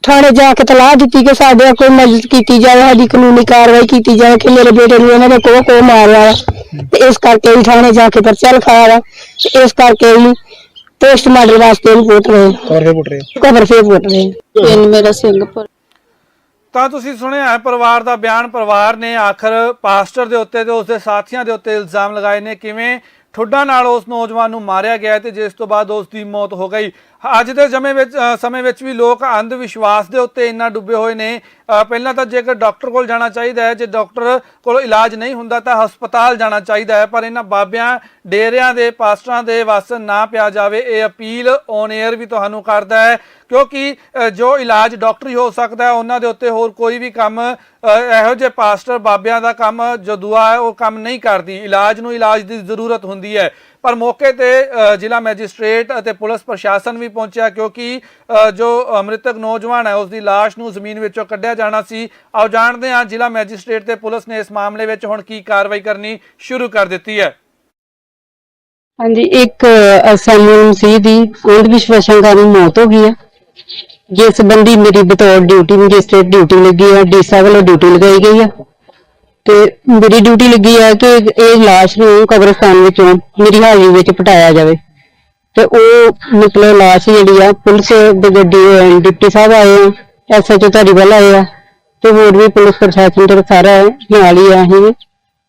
ਥਾਣੇ ਜਾ ਕੇ ਤਲਾਹ ਦਿੱਤੀ ਕਿ ਸਾਡੇ ਕੋਈ ਮਦਦ ਕੀਤੀ ਜਾਵੇ ਸਾਡੀ ਕਾਨੂੰਨੀ ਕਾਰਵਾਈ ਕੀਤੀ ਜਾਵੇ ਕਿ ਮੇਰੇ ਬੇਟੇ ਨੂੰ ਇਹਨਾਂ ਨੇ ਕੋਹ ਕੋਹ ਮਾਰਿਆ। ਤੇ ਇਸ ਕਰਕੇ ਥਾਣੇ ਜਾ ਕੇ ਪਰਚਾ ਲਿਖਾਇਆ ਵਾ। ਤੇ ਇਸ ਕਰਕੇ ਪੋਸਟਮਾਰਟਮ ਵਾਸਤੇ ਇਹਨੂੰ ਪੁੱਟ ਰਹੇ। ਕਬਰ ਕਿਉਂ ਪੁੱਟ ਰਿਹਾ। ਕਬਰ ਫੇਰ ਪੁੱਟ ਰਹੇ। ਪਿੰਡ ਮੇਰਾ ਸਿੰਘਪੁਰ ਤਾਂ ਤੁਸੀਂ ਸੁਣਿਆ ਹੈ ਪਰਿਵਾਰ ਦਾ ਬਿਆਨ ਪਰਿਵਾਰ ਨੇ ਆਖਰ ਪਾਸਟਰ ਦੇ ਉੱਤੇ ਤੇ ਉਸ ਦੇ ਸਾਥੀਆਂ ਦੇ ਉੱਤੇ ਇਲਜ਼ਾਮ ਲਗਾਏ ਨੇ। ਕਿਵੇਂ ਠੁੱਡਾਂ ਨਾਲ ਉਸ ਨੌਜਵਾਨ ਨੂੰ ਮਾਰਿਆ ਗਿਆ ਤੇ ਜਿਸ ਤੋਂ ਬਾਅਦ ਉਸ ਦੀ ਮੌਤ ਹੋ ਗਈ। ਅੱਜ ਦੇ ਸਮੇਂ ਵਿੱਚ ਸਮੇਂ ਵਿੱਚ ਵੀ ਲੋਕ ਅੰਧ ਵਿਸ਼ਵਾਸ ਦੇ ਉੱਤੇ ਇੰਨਾ ਡੁੱਬੇ ਹੋਏ ਨੇ। ਪਹਿਲਾਂ ਤਾਂ ਜੇਕਰ ਡਾਕਟਰ ਕੋਲ ਜਾਣਾ ਚਾਹੀਦਾ ਹੈ, ਜੇ ਡਾਕਟਰ ਕੋਲ ਇਲਾਜ ਨਹੀਂ ਹੁੰਦਾ ਤਾਂ ਹਸਪਤਾਲ ਜਾਣਾ ਚਾਹੀਦਾ ਹੈ, ਪਰ ਇਹਨਾਂ ਬਾਬਿਆਂ, ਡੇਰਿਆਂ ਦੇ, ਪਾਸਟਰਾਂ ਦੇ ਵੱਸ ਨਾ ਪਿਆ ਜਾਵੇ। ਇਹ ਅਪੀਲ ਔਨ 에ਅਰ ਵੀ ਤੁਹਾਨੂੰ ਕਰਦਾ ਹੈ, ਕਿਉਂਕਿ ਜੋ ਇਲਾਜ ਡਾਕਟਰੀ ਹੋ ਸਕਦਾ ਹੈ, ਉਹਨਾਂ ਦੇ ਉੱਤੇ ਹੋਰ ਕੋਈ ਵੀ ਕੰਮ ਇਹੋ ਜਿਹੇ ਪਾਸਟਰ ਬਾਬਿਆਂ ਦਾ ਕੰਮ, ਜੋ ਦੁਆ ਹੈ, ਉਹ ਕੰਮ ਨਹੀਂ ਕਰਦੀ। ਇਲਾਜ ਨੂੰ ਇਲਾਜ ਦੀ ਜ਼ਰੂਰਤ ਹੁੰਦੀ ਹੈ। ਪਰ ਮੌਕੇ ਤੇ ਜ਼ਿਲ੍ਹਾ ਮੈਜਿਸਟ੍ਰੇਟ ਅਤੇ ਪੁਲਿਸ ਪ੍ਰਸ਼ਾਸਨ ਵੀ ਪਹੁੰਚਿਆ ਕਿਉਂਕਿ ਜੋ ਮ੍ਰਿਤਕ ਨੌਜਵਾਨ ਹੈ ਉਸ ਦੀ ਲਾਸ਼ ਨੂੰ ਜ਼ਮੀਨ ਵਿੱਚੋਂ ਕੱਢਿਆ ਜਾਣਾ ਸੀ। ਆਓ ਜਾਣਦੇ ਹਾਂ ਜ਼ਿਲ੍ਹਾ ਮੈਜਿਸਟ੍ਰੇਟ ਤੇ ਪੁਲਿਸ ਨੇ ਇਸ ਮਾਮਲੇ ਵਿੱਚ ਹੁਣ ਕੀ ਕਾਰਵਾਈ ਕਰਨੀ ਸ਼ੁਰੂ ਕਰ ਦਿੱਤੀ ਹੈ। ਹਾਂਜੀ ਇੱਕ ਅ, ਸੈਮੂਅਲ ਦੀ ਅੰਧ ਵਿਸ਼ਵਾਸਾਂ ਕਾਰਨ ਮੌਤ ਹੋ ਗਈ ਹੈ ਜਿਸ ਸੰਬੰਧੀ ਮੇਰੀ ਬਤੌਰ ਡਿਊਟੀ ਮੈਜਿਸਟ੍ਰੇਟ ਡਿਊਟੀ ਲੱਗੀ ਹੈ ਡੀਸਾ ਵੱਲੋਂ ਡਿਊਟੀ ਲਗਾਈ ਗਈ ਹੈ ਤੇ ਮੇਰੀ ਡਿਊਟੀ ਲੱਗੀ ਹੈ ਕਿ ਇਹ ਲਾਸ਼ ਨੂੰ ਕਬਰਸਤਾਨ ਵਿੱਚੋਂ ਮੇਰੀ ਹਾਜ਼ਰੀ ਵਿੱਚ ਪਟਾਇਆ ਜਾਵੇ। ਤੇ ਉਹ ਮਤਲਬ ਲਾਸ਼ ਜਿਹੜੀ ਆ ਪੁਲਿਸ ਦੇ ਗੱਡੀ ਡਿਪਟੀ ਸਾਹਿਬ ਆਏ ਆ ਐਸਐਚਓ ਧਾਰੀਵਾਲ ਆਏ ਆ ਤੇ ਹੋਰ ਵੀ ਪੁਲਿਸ ਪ੍ਰਸ਼ਾਸਨ ਤੇ ਸਾਰਾ ਨਾਲ ਹੀ ਆ ਅਸੀਂ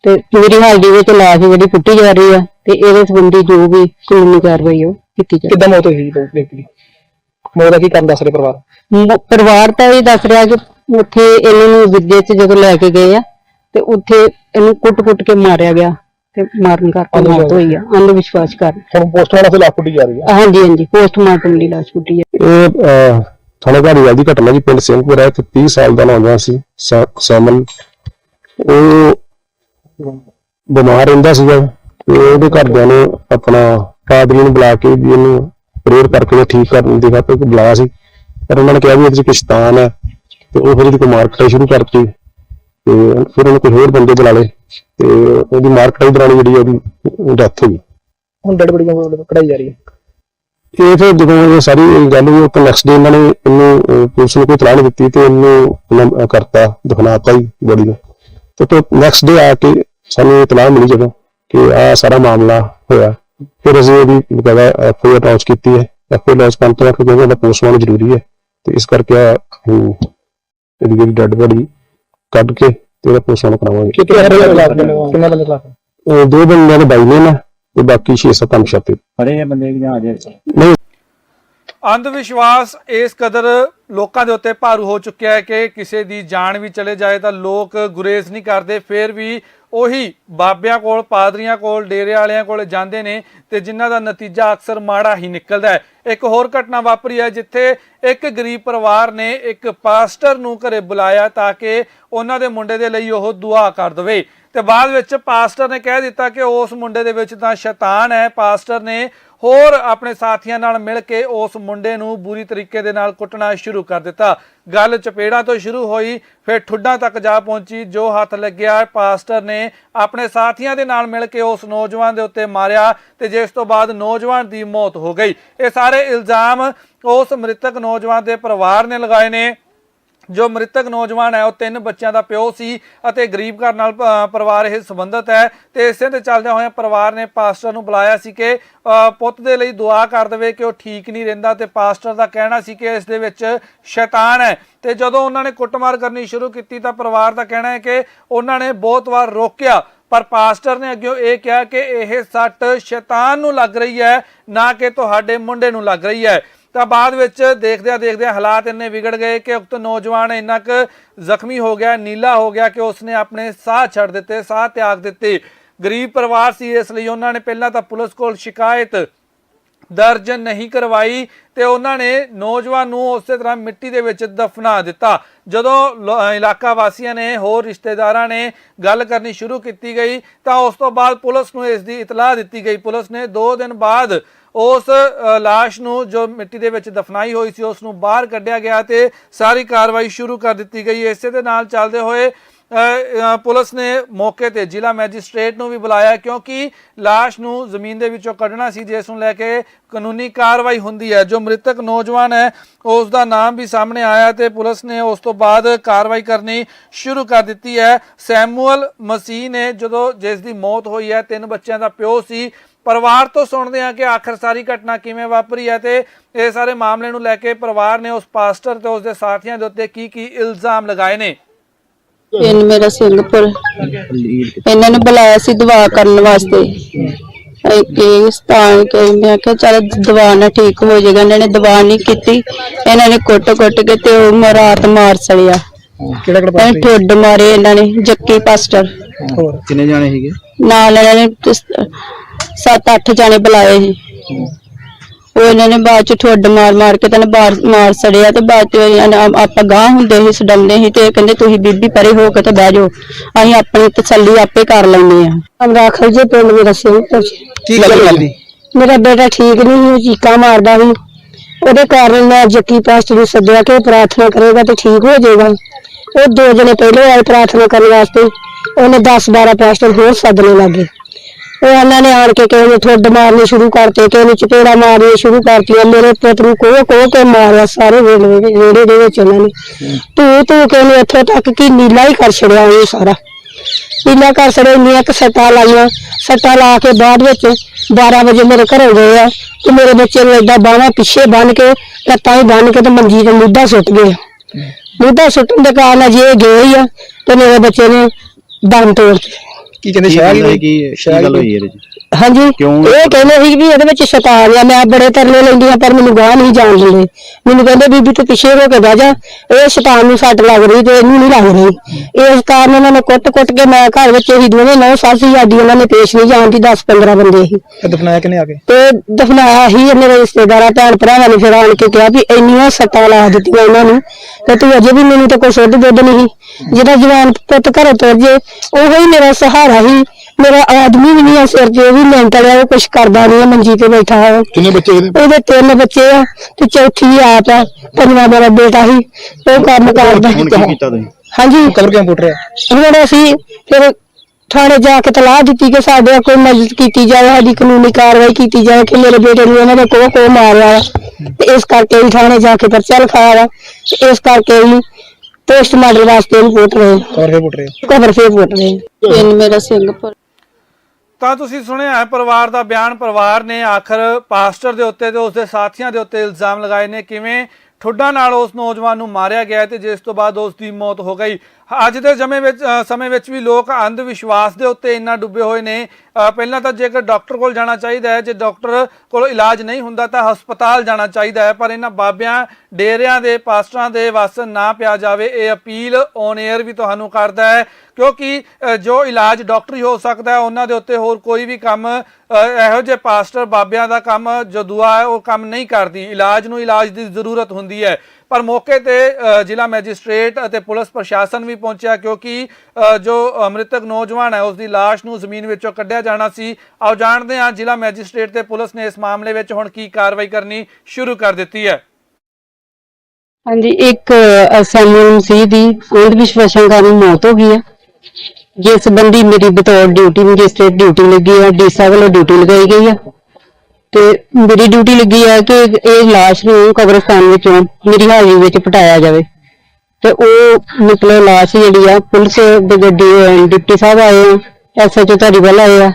ਤੇ ਮੇਰੀ ਹਾਜ਼ਰੀ ਵਿੱਚ ਲਾਸ਼ ਜਿਹੜੀ ਪੁੱਟੀ ਜਾ ਰਹੀ ਆ ਤੇ ਇਹਦੇ ਸੰਬੰਧੀ ਜੋ ਵੀ ਕਾਨੂੰਨੀ ਕਾਰਵਾਈ ਉਹ ਕੀਤੀ ਜਾਵੇ। ਕਿੱਦਾਂ ਮੌਤ ਹੋਈ ਵਿਅਕਤੀ ਦੀ? ਮੌਤ ਦਾ ਕੀ ਕਾਰਨ ਦੱਸ ਰਹੇ ਪਰਿਵਾਰ? ਪਰਿਵਾਰ ਤਾਂ ਇਹ ਦੱਸ ਰਿਹਾ ਕਿ ਉੱਥੇ ਇਹਨਾਂ ਨੂੰ ਵਿਦਿਆ 'ਚ ਜਦੋਂ ਲੈ ਕੇ ਗਏ ਆ ਤੇ ਉੱਥੇ ਇਹਨੂੰ ਕੁੱਟ-ਕੁੱਟ ਕੇ ਮਾਰਿਆ ਗਿਆ ਤੇ ਮਾਰਨ ਕਰਕੇ ਮੌਤ ਹੋਈ ਆ ਅੰਧ ਵਿਸ਼ਵਾਸ ਕਾਰਨ। ਹੁਣ ਪੋਸਟਮਾਰਟਮ ਤੇ ਲਾਪੁੱਟੀ ਜਾ ਰਹੀ ਹੈ ਹਾਂਜੀ ਹਾਂਜੀ ਪੋਸਟਮਾਰਟਮ ਲਈ ਲਾਸ਼ ਪੁੱਟੀ ਹੈ ਇਹ ਅਹ, ਥਾਣਾ ਦੀ ਘਟਨਾ ਜੀ ਪਿੰਡ ਸਿੰਘਪੁਰ ਹੈ ਤੇ 30 ਸਾਲ ਦਾ ਨੌਜਵਾਨ ਸੀ ਸੈ- ਸੈਮਲ ਉਹ ਬਿਮਾਰ ਰਹਿੰਦਾ ਸੀਗਾ ਤੇ ਉਹਦੇ ਘਰਦਿਆਂ ਨੇ ਆਪਣਾ ਪਾਦਰੀ ਨੂੰ ਬੁਲਾ ਕੇ ਵੀ ਇਹਨੂੰ ਪ੍ਰੇਅਰ ਕਰਕੇ ਤੇ ਠੀਕ ਕਰਨ ਦੀ ਖਾਤਰ ਬੁਲਾਇਆ ਸੀ। ਪਰ ਉਹਨਾਂ ਨੇ ਕਿਹਾ ਵੀ ਇਹਦੇ ਚ ਕੁਛ ਸ਼ੈਤਾਨ ਹੈ ਤੇ ਉਹ ਫਿਰ ਇਹਦੀ ਕੋਈ ਮਾਰਕਟਾਈ ਸ਼ੁਰੂ ਕਰਤੀ। ਤੇ ਫਿਰ ਉਹਨੇ ਕੋਈ ਹੋਰ ਬੰਦੇ ਬੁਲਾ ਲਏ ਤੇ ਉਹਦੀ ਮਾਰਕਟਾਈ ਦੌਰਾਨ ਜਿਹੜੀ ਉਹਦੀ ਡੈਥ ਹੋ ਗਈ। ਹੁਣ ਡੈਡ ਬੜੀ ਕਢਾਈ ਜਾ ਰਹੀ ਹੈ। ਇਹ ਫਿਰ ਜਦੋਂ ਇਹ ਸਾਰੀ ਗੱਲ ਹੋਈ ਉਹ ਨੈਕਸਟ ਡੇ ਇਹਨਾਂ ਨੇ ਇਹਨੂੰ ਪੁਲਿਸ ਨੂੰ ਕੋਈ ਤਲਾਹ ਦਿੱਤੀ ਤੇ ਇਹਨੂੰ ਕਰਤਾ ਦਫਨਾਤਾ ਹੀ ਬੋਡੀ ਨੂੰ। ਤੇ ਤੋਂ ਨੈਕਸਟ ਡੇ ਆ ਕੇ ਸਾਨੂੰ ਇਤਲਾਹ ਮਿਲੀ ਜਦੋਂ ਕਿ ਆ ਸਾਰਾ ਮਾਮਲਾ ਹੋਇਆ। ਫਿਰ ਅਸੀਂ ਇਹਦੀ ਬਕਾਇਦਾ ਐਫ ਆਈ ਆਰ ਲਾਂਚ ਕੀਤੀ ਹੈ। ਐਫ ਆਈ ਆਰ ਲਾਂਚ ਕਰਨ ਤੋਂ ਬਾਅਦ ਕਿਉਂਕਿ ਉਹਦਾ ਪੋਸਟਮਾਰਟਮ ਜ਼ਰੂਰੀ ਹੈ। ਤੇ ਇਸ ਕਰਕੇ ਇਹਦੀ ਜਿਹੜੀ ਡੈਡ ਬੋਡੀ ਕੱਢ ਕੇ ਤੇ ਇਹਦਾ ਪੋਸਟਮਾਰਟਮ ਕਰਾਵਾਂਗੇ। ਕਿ ਕਿਹੜੇ ਬੰਦੇ ਖਿਲਾਫ ਨੇ? ਕਿੰਨੇ ਬੰਦੇ ਖਿਲਾਫ ਉਹ ਦੋ ਬੰਦਿਆਂ ਦੇ ਬਾਈ ਨੇ ਨਾ ਤੇ ਬਾਕੀ 6-7 ਅਨਸ਼ਾਤੇ ਫੜੇ ਆ ਬੰਦੇ ਕਿ ਜਾਂ ਅਜੇ? ਨਹੀਂ ਅੰਧ ਵਿਸ਼ਵਾਸ ਇਸ ਕਦਰ ਲੋਕਾਂ ਦੇ ਉੱਤੇ ਭਾਰੂ ਹੋ ਚੁੱਕਿਆ ਹੈ ਕਿ ਕਿਸੇ ਦੀ ਜਾਨ ਵੀ ਚਲੇ ਜਾਏ ਤਾਂ ਲੋਕ ਗੁਰੇਜ਼ ਨਹੀਂ ਕਰਦੇ, ਫਿਰ ਵੀ ਉਹੀ ਬਾਬਿਆਂ ਕੋਲ, ਪਾਦਰੀਆਂ ਕੋਲ, ਡੇਰੇ ਵਾਲਿਆਂ ਕੋਲ ਜਾਂਦੇ ਨੇ ਤੇ ਜਿਨ੍ਹਾਂ ਦਾ ਨਤੀਜਾ ਅਕਸਰ ਮਾੜਾ ਹੀ ਨਿਕਲਦਾ ਹੈ। ਇੱਕ ਹੋਰ ਘਟਨਾ ਵਾਪਰੀ ਹੈ ਜਿੱਥੇ ਇੱਕ ਗਰੀਬ ਪਰਿਵਾਰ ਨੇ ਇੱਕ ਪਾਸਟਰ ਨੂੰ ਘਰੇ ਬੁਲਾਇਆ ਤਾਂ ਕਿ ਉਹਨਾਂ ਦੇ ਮੁੰਡੇ ਦੇ ਲਈ ਉਹ ਦੁਆ ਕਰ ਦੇਵੇ। ਤੇ ਬਾਅਦ ਵਿੱਚ ਪਾਸਟਰ ਨੇ ਕਹਿ ਦਿੱਤਾ ਕਿ ਉਸ ਮੁੰਡੇ ਦੇ ਵਿੱਚ ਤਾਂ ਸ਼ੈਤਾਨ ਹੈ। ਪਾਸਟਰ ਨੇ ਹੋਰ ਆਪਣੇ ਸਾਥੀਆਂ ਨਾਲ ਮਿਲ ਕੇ ਉਸ ਮੁੰਡੇ ਨੂੰ ਬੁਰੀ ਤਰੀਕੇ ਦੇ ਨਾਲ ਕੁੱਟਣਾ ਸ਼ੁਰੂ ਕਰ ਦਿੱਤਾ। ਗੱਲ ਚਪੇੜਾਂ ਤੋਂ ਸ਼ੁਰੂ ਹੋਈ, ਫਿਰ ਠੁੱਡਾਂ ਤੱਕ ਜਾ ਪਹੁੰਚੀ, ਜੋ ਹੱਥ ਲੱਗਿਆ, ਪਾਸਟਰ ਨੇ ਆਪਣੇ ਸਾਥੀਆਂ ਦੇ ਨਾਲ ਮਿਲ ਕੇ ਉਸ ਨੌਜਵਾਨ ਦੇ ਉੱਤੇ ਮਾਰਿਆ ਤੇ ਜਿਸ ਤੋਂ ਬਾਅਦ ਨੌਜਵਾਨ ਦੀ ਮੌਤ ਹੋ ਗਈ। ਇਹ ਸਾਰੇ ਇਲਜ਼ਾਮ ਉਸ ਮ੍ਰਿਤਕ ਨੌਜਵਾਨ ਦੇ ਪਰਿਵਾਰ ਨੇ ਲਗਾਏ ਨੇ। ਜੋ ਮ੍ਰਿਤਕ ਨੌਜਵਾਨ ਹੈ, ਉਹ ਤਿੰਨ ਬੱਚਿਆਂ ਦਾ ਪਿਓ ਸੀ ਅਤੇ ਗਰੀਬ ਘਰ ਨਾਲ ਪਰਿਵਾਰ ਇਹ ਸੰਬੰਧਿਤ ਹੈ। ਤੇ ਇਸੇ ਤੇ ਚੱਲਦਿਆਂ ਹੋਇਆਂ ਪਰਿਵਾਰ ਨੇ ਪਾਸਟਰ ਨੂੰ ਬੁਲਾਇਆ ਸੀ ਕਿ ਪੁੱਤ ਦੇ ਲਈ ਦੁਆ ਕਰ ਦੇਵੇ ਕਿ ਉਹ ਠੀਕ ਨਹੀਂ ਰਹਿੰਦਾ ਤੇ ਪਾਸਟਰ ਦਾ ਕਹਿਣਾ ਸੀ ਕਿ ਇਸ ਦੇ ਵਿੱਚ ਸ਼ੈਤਾਨ ਹੈ। ਤੇ ਜਦੋਂ ਉਹਨਾਂ ਨੇ ਕੁੱਟਮਾਰ ਕਰਨੀ ਸ਼ੁਰੂ ਕੀਤੀ ਤਾਂ ਪਰਿਵਾਰ ਦਾ ਕਹਿਣਾ ਹੈ ਕਿ ਉਹਨਾਂ ਨੇ ਬਹੁਤ ਵਾਰ ਰੋਕਿਆ, ਪਰ ਪਾਸਟਰ ਨੇ ਅੱਗੇ ਇਹ ਕਿਹਾ ਕਿ ਇਹ ਸੱਟ ਸ਼ੈਤਾਨ ਨੂੰ ਲੱਗ ਰਹੀ ਹੈ, ਨਾ ਕਿ ਤੁਹਾਡੇ ਮੁੰਡੇ ਨੂੰ ਲੱਗ ਰਹੀ ਹੈ। ਤਾਂ ਬਾਅਦ ਵਿੱਚ ਦੇਖਦਿਆਂ ਦੇਖਦਿਆਂ ਹਾਲਾਤ ਇੰਨੇ ਵਿਗੜ ਗਏ ਕਿ ਉਕਤ ਨੌਜਵਾਨ ਇੰਨਾ ਕੁ ਜ਼ਖਮੀ ਹੋ ਗਿਆ, ਨੀਲਾ ਹੋ ਗਿਆ ਕਿ ਉਸਨੇ ਆਪਣੇ ਸਾਹ ਛੱਡ ਦਿੱਤੇ, ਸਾਹ ਤਿਆਗ ਦਿੱਤੇ। ਗਰੀਬ ਪਰਿਵਾਰ ਸੀ, ਇਸ ਲਈ ਉਹਨਾਂ ਨੇ ਪਹਿਲਾਂ ਤਾਂ ਪੁਲਿਸ ਕੋਲ ਸ਼ਿਕਾਇਤ ਦਰਜ ਨਹੀਂ ਕਰਵਾਈ ਤੇ ਉਹਨਾਂ ਨੇ ਨੌਜਵਾਨ ਨੂੰ ਉਸੇ ਤਰ੍ਹਾਂ ਮਿੱਟੀ ਦੇ ਵਿੱਚ ਦਫਨਾ ਦਿੱਤਾ। ਜਦੋਂ ਲੋ- ਇਲਾਕਾ ਵਾਸੀਆਂ ਨੇ ਹੋਰ ਰਿਸ਼ਤੇਦਾਰਾਂ ਨੇ ਗੱਲ ਕਰਨੀ ਸ਼ੁਰੂ ਕੀਤੀ ਗਈ ਤਾਂ ਉਸ ਤੋਂ ਬਾਅਦ ਪੁਲਿਸ ਨੂੰ ਇਸ ਦੀ ਇਤਲਾਹ ਦਿੱਤੀ ਗਈ। ਪੁਲਿਸ ਨੇ 2 ਦਿਨ ਬਾਅਦ ਉਸ ਅ, ਲਾਸ਼ ਨੂੰ ਜੋ ਮਿੱਟੀ ਦੇ ਵਿੱਚ ਦਫਨਾਈ ਹੋਈ ਸੀ ਉਸ ਨੂੰ ਬਾਹਰ ਕੱਢਿਆ ਗਿਆ ਤੇ ਸਾਰੀ ਕਾਰਵਾਈ ਸ਼ੁਰੂ ਕਰ ਦਿੱਤੀ ਗਈ। ਇਸੇ ਦੇ ਨਾਲ ਚੱਲਦੇ ਹੋਏ ਪੁਲਿਸ ਨੇ ਮੌਕੇ ਤੇ ਜ਼ਿਲ੍ਹਾ ਮੈਜਿਸਟ੍ਰੇਟ ਨੂੰ ਵੀ ਬੁਲਾਇਆ ਕਿਉਂਕਿ ਲਾਸ਼ ਨੂੰ ਜ਼ਮੀਨ ਦੇ ਵਿੱਚੋਂ ਕੱਢਣਾ ਸੀ ਜਿਸ ਨੂੰ ਲੈ ਕੇ ਕਾਨੂੰਨੀ ਕਾਰਵਾਈ ਹੁੰਦੀ ਹੈ। ਜੋ ਮ੍ਰਿਤਕ ਨੌਜਵਾਨ ਹੈ ਉਸ ਦਾ ਨਾਮ ਵੀ ਸਾਹਮਣੇ ਆਇਆ ਤੇ ਪੁਲਿਸ ਨੇ ਉਸ ਤੋਂ ਬਾਅਦ ਕਾਰਵਾਈ ਕਰਨੀ ਸ਼ੁਰੂ ਕਰ ਦਿੱਤੀ ਹੈ। ਸੈਮੂਅਲ ਮਸੀਹ ਨੇ ਜਦੋਂ ਜਿਸ ਦੀ ਮੌਤ ਹੋਈ ਹੈ ਤਿੰਨ ਬੱਚਿਆਂ ਦਾ ਪਿਓ ਸੀ ਪਰਿਵਾਰ ਤੋਂ ਸੁਣਦੇ ਹਾਂ ਕਿ ਆਖਰ ਸਾਰੀ ਘਟਨਾ ਕਿਵੇਂ ਵਾਪਰੀ ਹੈ ਤੇ ਇਹ ਸਾਰੇ ਮਾਮਲੇ ਨੂੰ ਲੈ ਕੇ ਪਰਿਵਾਰ ਨੇ ਉਸ ਪਾਸਟਰ ਤੇ ਉਸ ਦੇ ਸਾਥੀਆਂ ਦੇ ਉੱਤੇ ਕੀ ਕੀ ਇਲਜ਼ਾਮ ਲਗਾਏ ਨੇ? ਪਿੰਡ ਮੇਰਾ ਸਿੰਘਪੁਰ ਇਹਨਾਂ ਨੇ ਬੁਲਾਇਆ ਸੀ ਦੁਆ ਕਰਨ ਵਾਸਤੇ। ਇਹ ਸਤਾਨ ਕੇ ਮੈਂ ਕਿਹਾ ਚੱਲ ਦਵਾ ਨਾਲ ਠੀਕ ਹੋ ਜਾਏਗਾ। ਇਹਨਾਂ ਨੇ ਦਵਾ ਨਹੀਂ ਕੀਤੀ। ਇਹਨਾਂ ਨੇ ਕੁੱਟ ਕੁੱਟ ਕੇ ਤੇ ਉਹ ਮ- ਰਾਤ ਮਾਰ ਸੜਿਆ ਕਿਹੜਾ ਕਿਹੜਾ ਇਹ ਠੁੱਡ ਮਾਰੇ ਇਹਨਾਂ ਨੇ ਜੱਕੀ ਪਾਸਟਰ। ਹੋਰ? ਕਿੰਨੇ ਜਾਣੇ ਸੀਗੇ? ਨਾਲ ਇਹਨਾਂ ਨੇ ਤੇ ਸ- ਸੱਤ ਅੱਠ ਜਾਣੇ ਬੁਲਾਏ ਸੀ ਉਹ ਇਹਨਾਂ ਨੇ ਬਾਅਦ ਚ ਠੁੱਡ ਮਾਰ ਮਾਰ ਕੇ ਤੇ ਬਾਹਰ ਮਾਰ ਸੜਿਆ ਤੇ ਬਾਅਦ ਚ ਇਹਨਾਂ ਨੇ ਆ- ਆਪਾਂ ਗਾਂ ਹੁੰਦੇ ਸੀ ਸਡਮਦੇ ਸੀ ਤੇ ਇਹ ਕਹਿੰਦੇ ਤੁਸੀਂ ਬੀਬੀ ਪਰੇ ਹੋ ਕੇ ਤੇ ਬਹਿ ਜਾਓ। ਅਸੀਂ ਆਪਣੀ ਤਸੱਲੀ ਆਪੇ ਕਰ ਲੈਂਦੇ ਆ ਅਮਰਾ ਖਲਜੇ ਪਿੰਡ ਮੇਰਾ ਚ ਕੀ ਗੱਲ ਕਰਦੀ ਮੇਰਾ ਬੇਟਾ ਠੀਕ ਨਹੀਂ ਸੀ ਉਹ ਚੀਕਾਂ ਮਾਰਦਾ ਸੀ। ਉਹਦੇ ਕਾਰਨ ਮੈਂ ਜੱਕੀ ਪਾਸਟਰ ਨੂੰ ਸੱਦਿਆ ਕਿ ਉਹ ਪ੍ਰਾਰਥਨਾ ਕਰੇਗਾ ਤੇ ਠੀਕ ਹੋ ਜਾਏਗਾ। ਉਹ ਦੋ ਜਣੇ ਪਹਿਲੇ ਆਏ ਪ੍ਰਾਰਥਨਾ ਕਰਨ ਵਾਸਤੇ। ਉਹਨੇ 10 12 ਪਾਸਟਰ ਹੋਰ ਸੱਦਣੇ ਲੱਗੇ। ਉਹ ਉਹਨਾਂ ਨੇ ਆਣ ਕੇ ਕਿਸੇ ਨੂੰ ਠੁੱਡ ਮਾਰਨੀ ਸ਼ੁਰੂ ਕਰਤੇ, ਕਿਸੇ ਨੂੰ ਚਪੇੜਾ ਮਾਰਨੀ ਸ਼ੁਰੂ ਕਰਤੀਆਂ, ਮੇਰੇ ਪੁੱਤ ਨੂੰ ਕੋਹ ਕੋਹ ਕੇ ਮਾਰਿਆ ਸਾਰੇ ਵੇਲੇ ਵੇੜੇ ਦੇ ਵਿੱਚ ਉਹਨਾਂ ਨੇ। ਤੂੰ ਤੂੰ ਕੇ ਨੂੰ ਇੱਥੋਂ ਤੱਕ ਕਿ ਨੀਲਾ ਹੀ ਕਰ ਛੜਿਆ ਉਹ ਸਾਰਾ? ਨੀਲਾ ਕਰ ਛੜਿਆ, ਇੰਨੀਆਂ ਕੁ ਸੱਟਾਂ ਲਾਈਆਂ, ਸੱਟਾਂ ਲਾ ਕੇ ਬਾਅਦ ਵਿੱਚ 12 ਵਜੇ ਮੇਰੇ ਘਰੋਂ ਗਏ ਆ, ਤੇ ਮੇਰੇ ਬੱਚੇ ਨੂੰ ਏਦਾਂ ਬਾਹਾਂ ਪਿੱਛੇ ਬੰਨ ਕੇ, ਲੱਤਾਂ ਹੀ ਬੰਨ ਕੇ ਤੇ ਮੰਜੀ ਤੇ ਮੁੱਦਾ ਸੁੱਟ ਗਏ ਮੁੱਦਾ ਸੁੱਟਣ ਦੇ ਕਾਰਨ ਅਜੇ ਇਹ ਗਏ ਹੀ ਆ ਤੇ ਮੇਰੇ ਬੱਚੇ ਨੇ ਦਮ ਤੋੜ ਦਿੱਤੇ। ਕੀ ਕਹਿੰਦੇ ਸ਼ਹਿਰ ਕੀ ਕੀ ਗੱਲ ਹੋਈ ਇਹਦੇ ਚ ਹਾਂਜੀ ਇਹ ਕਹਿੰਦੇ ਸੀ ਵੀ ਇਹਦੇ ਵਿੱਚ ਸ਼ੈਤਾਨ ਆ ਮੈਂ ਬੜੇ ਤਰਲੇ ਲੈਂਦੀ ਆ ਪਰ ਮੈਨੂੰ ਗਾਹ ਨਹੀਂ ਜਾਣ ਦਿੰਦੇ। ਮੈਨੂੰ ਕਹਿੰਦੇ ਬੀਬੀ ਤੂੰ ਪਿੱਛੇ ਹੋ ਕੇ ਬਹਿ ਜਾ ਇਹ ਸ਼ੈਤਾਨ ਨੂੰ ਸੱਟ ਲੱਗ ਰਹੀ ਤੇ ਇਹਨੂੰ ਨਹੀਂ ਲੱਗ ਰਹੀ। ਇਸ ਕਾਰਨ ਉਹਨਾਂ ਨੇ ਕੁੱਟ-ਕੁੱਟ ਕੇ ਮੈਂ ਘਰ ਵਿੱਚ ਹੀ ਦੋਵੇਂ ਨੌ ਸੱਸ ਆਦੀ ਉਹਨਾਂ ਨੇ ਪੇਸ਼ ਨਹੀਂ ਜਾਣ ਦੀ 10-15 ਬੰਦੇ ਸੀ। ਤੇ ਦਫਨਾਇਆ ਕਿਨੇ ਆ ਕੇ? ਤੇ ਦਫਨਾਇਆ ਹੀ ਮੇਰੇ ਰਿਸ਼ਤੇਦਾਰਾਂ ਭੈਣ ਭਰਾਵਾਂ ਨੇ ਫਿਰ ਆਣ ਕੇ ਕਿਹਾ ਵੀ ਇੰਨੀਆਂ ਸੱਟਾਂ ਲਾ ਦਿੱਤੀਆਂ ਉਹਨਾਂ ਨੂੰ ਤੇ ਤੂੰ ਅਜੇ ਵੀ ਮੈਨੂੰ ਤਾਂ ਕੋਈ ਸੁੱਧ ਦੁੱਧ ਨਹੀਂ। ਜਿਹਦਾ ਜਵਾਨ ਪੁੱਤ ਘਰੋਂ ਤੁਰ ਜੇ ਉਹ ਹੀ ਮੇਰਾ ਸਹਾਰਾ ਹੀ ਮੇਰਾ ਆਦਮੀ ਵੀ ਨਹੀਂ ਆ ਸਿਰ ਉਹ ਵੀ ਮੈਂਟਲ ਆ ਉਹ ਕੁਛ ਕਰਦਾ ਨਹੀਂ ਆ ਮੰਜੀ ਤੇ ਬੈਠਾ ਆ ਕਿੰਨੇ ਬੱਚੇ ਇਹਦੇ ਉਹਦੇ ਤਿੰਨ ਬੱਚੇ ਆ ਤੇ ਚੌਥੀ ਆਪ ਆ ਪੰਜਵਾਂ ਮੇਰਾ ਬੇਟਾ ਸੀ ਉਹ ਕੰਮ ਕਰਦਾ। ਤੁਸੀਂ? ਹਾਂਜੀ। ਕਬਰ ਕਿਉਂ ਪੁੱਟ ਰਿਹਾ? ਹੁਣ ਅਸੀਂ ਫਿਰ ਥਾਣੇ ਜਾ ਕੇ ਤਲਾਹ ਦਿੱਤੀ ਕਿ ਸਾਡੇ ਕੋਈ ਮਦਦ ਕੀਤੀ ਜਾਵੇ ਸਾਡੀ ਕਾਨੂੰਨੀ ਕਾਰਵਾਈ ਕੀਤੀ ਜਾਵੇ ਕਿ ਮੇਰੇ ਬੇਟੇ ਨੂੰ ਇਹਨਾਂ ਨੇ ਕੋਹ ਕੋਹ ਮਾਰਿਆ ਵਾ। ਤੇ ਇਸ ਕਰਕੇ ਹੀ ਥਾਣੇ ਜਾ ਕੇ ਪਰਚਾ ਲਿਖਾਇਆ ਵਾ। ਤੇ ਇਸ ਕਰਕੇ ਹੀ ਪੋਸਟ ਮਾਡਲ ਵਾਸਤੇ ਇਹਨੂੰ ਪੁੱਟ ਰਹੇ। ਕਬਰ ਕਿਉਂ ਪੁੱਟ ਰਹੇ? ਕਬਰ ਫੇਰ ਪੁੱਟ ਰਹੇ। ਪਿੰਡ ਮੇਰਾ ਸਿੰਘਪੁਰ ਤਾਂ ਤੁਸੀਂ ਸੁਣਿਆ ਹੈ ਪਰਿਵਾਰ ਦਾ ਬਿਆਨ ਪਰਿਵਾਰ ਨੇ ਆਖਰ ਪਾਸਟਰ ਦੇ ਉੱਤੇ ਤੇ ਉਸਦੇ ਸਾਥੀਆਂ ਦੇ ਉੱਤੇ ਇਲਜ਼ਾਮ ਲਗਾਏ ਨੇ। ਕਿਵੇਂ ਠੁੱਡਾਂ ਨਾਲ ਉਸ ਨੌਜਵਾਨ ਨੂੰ ਮਾਰਿਆ ਗਿਆ ਤੇ ਜਿਸ ਤੋਂ ਬਾਅਦ ਉਸ ਦੀ ਮੌਤ ਹੋ ਗਈ। ਅੱਜ ਦੇ ਸਮੇਂ ਵਿੱਚ ਸਮੇਂ ਵਿੱਚ ਵੀ ਲੋਕ ਅੰਧ ਵਿਸ਼ਵਾਸ ਦੇ ਉੱਤੇ ਇੰਨਾ ਡੁੱਬੇ ਹੋਏ ਨੇ। ਪਹਿਲਾਂ ਤਾਂ ਜੇਕਰ ਡਾਕਟਰ ਕੋਲ ਜਾਣਾ ਚਾਹੀਦਾ ਹੈ, ਜੇ ਡਾਕਟਰ ਕੋਲ ਇਲਾਜ ਨਹੀਂ ਹੁੰਦਾ ਤਾਂ ਹਸਪਤਾਲ ਜਾਣਾ ਚਾਹੀਦਾ ਹੈ, ਪਰ ਇਹਨਾਂ ਬਾਬਿਆਂ, ਡੇਰਿਆਂ ਦੇ, ਪਾਸਟਰਾਂ ਦੇ ਵੱਸ ਨਾ ਪਿਆ ਜਾਵੇ। ਇਹ ਅਪੀਲ ਔਨ 에ਅਰ ਵੀ ਤੁਹਾਨੂੰ ਕਰਦਾ ਹੈ, ਕਿਉਂਕਿ ਜੋ ਇਲਾਜ ਡਾਕਟਰੀ ਹੋ ਸਕਦਾ ਹੈ, ਉਹਨਾਂ ਦੇ ਉੱਤੇ ਹੋਰ ਕੋਈ ਵੀ ਕੰਮ ਇਹੋ ਜਿਹੇ ਪਾਸਟਰ ਬਾਬਿਆਂ ਦਾ ਕੰਮ, ਜੋ ਦੁਆ ਹੈ, ਉਹ ਕੰਮ ਨਹੀਂ ਕਰਦੀ। ਇਲਾਜ ਨੂੰ ਇਲਾਜ ਦੀ ਜ਼ਰੂਰਤ ਹੁੰਦੀ ਹੈ। ਪਰ ਮੌਕੇ ਤੇ ਜ਼ਿਲ੍ਹਾ ਮੈਜਿਸਟ੍ਰੇਟ ਅਤੇ ਪੁਲਿਸ ਪ੍ਰਸ਼ਾਸਨ ਵੀ ਪਹੁੰਚਿਆ ਕਿਉਂਕਿ ਜੋ ਮ੍ਰਿਤਕ ਨੌਜਵਾਨ ਹੈ ਉਸ ਦੀ ਲਾਸ਼ ਨੂੰ ਜ਼ਮੀਨ ਵਿੱਚੋਂ ਕੱਢਿਆ ਜਾਣਾ ਸੀ। ਆਓ ਜਾਣਦੇ ਹਾਂ ਜ਼ਿਲ੍ਹਾ ਮੈਜਿਸਟ੍ਰੇਟ ਤੇ ਪੁਲਿਸ ਨੇ ਇਸ ਮਾਮਲੇ ਵਿੱਚ ਹੁਣ ਕੀ ਕਾਰਵਾਈ ਕਰਨੀ ਸ਼ੁਰੂ ਕਰ ਦਿੱਤੀ ਹੈ। ਹਾਂਜੀ ਇੱਕ ਅ, ਸੈਮੂਅਲ ਦੀ ਅੰਧ ਵਿਸ਼ਵਾਸਾਂ ਕਾਰਨ ਮੌਤ ਹੋ ਗਈ ਆ ਜਿਸ ਸੰਬੰਧੀ ਮੇਰੀ ਬਤੌਰ ਡਿਊਟੀ ਮੈਜਿਸਟ੍ਰੇਟ ਡਿਊਟੀ ਲੱਗੀ ਆ ਡੀਸਾ ਵੱਲੋਂ ਡਿਊਟੀ ਲਗਾਈ ਗਈ ਹੈ। ਤੇ ਮੇਰੀ ਡਿਊਟੀ ਲੱਗੀ ਆ ਕਿ ਇਹ ਲਾਸ਼ ਨੂੰ ਕਬਰਸਤਾਨ ਵਿੱਚੋਂ ਮੇਰੀ ਹਾਜ਼ਰੀ ਵਿੱਚ ਪਟਾਇਆ ਜਾਵੇ। ਤੇ ਉਹ ਮਤਲਬ ਲਾਸ਼ ਜਿਹੜੀ ਆ, ਪੁਲਿਸ ਦੇ ਗੱਡੀ ਡਿਪਟੀ ਸਾਹਿਬ ਆਏ ਆ ਐਸਐਚਓ ਧਾਰੀਵਾਲ ਆਏ ਆ,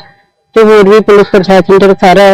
ਤੇ ਹੋਰ ਵੀ ਪੁਲਿਸ ਪ੍ਰਸ਼ਾਸਨ ਤੇ ਸਾਰਾ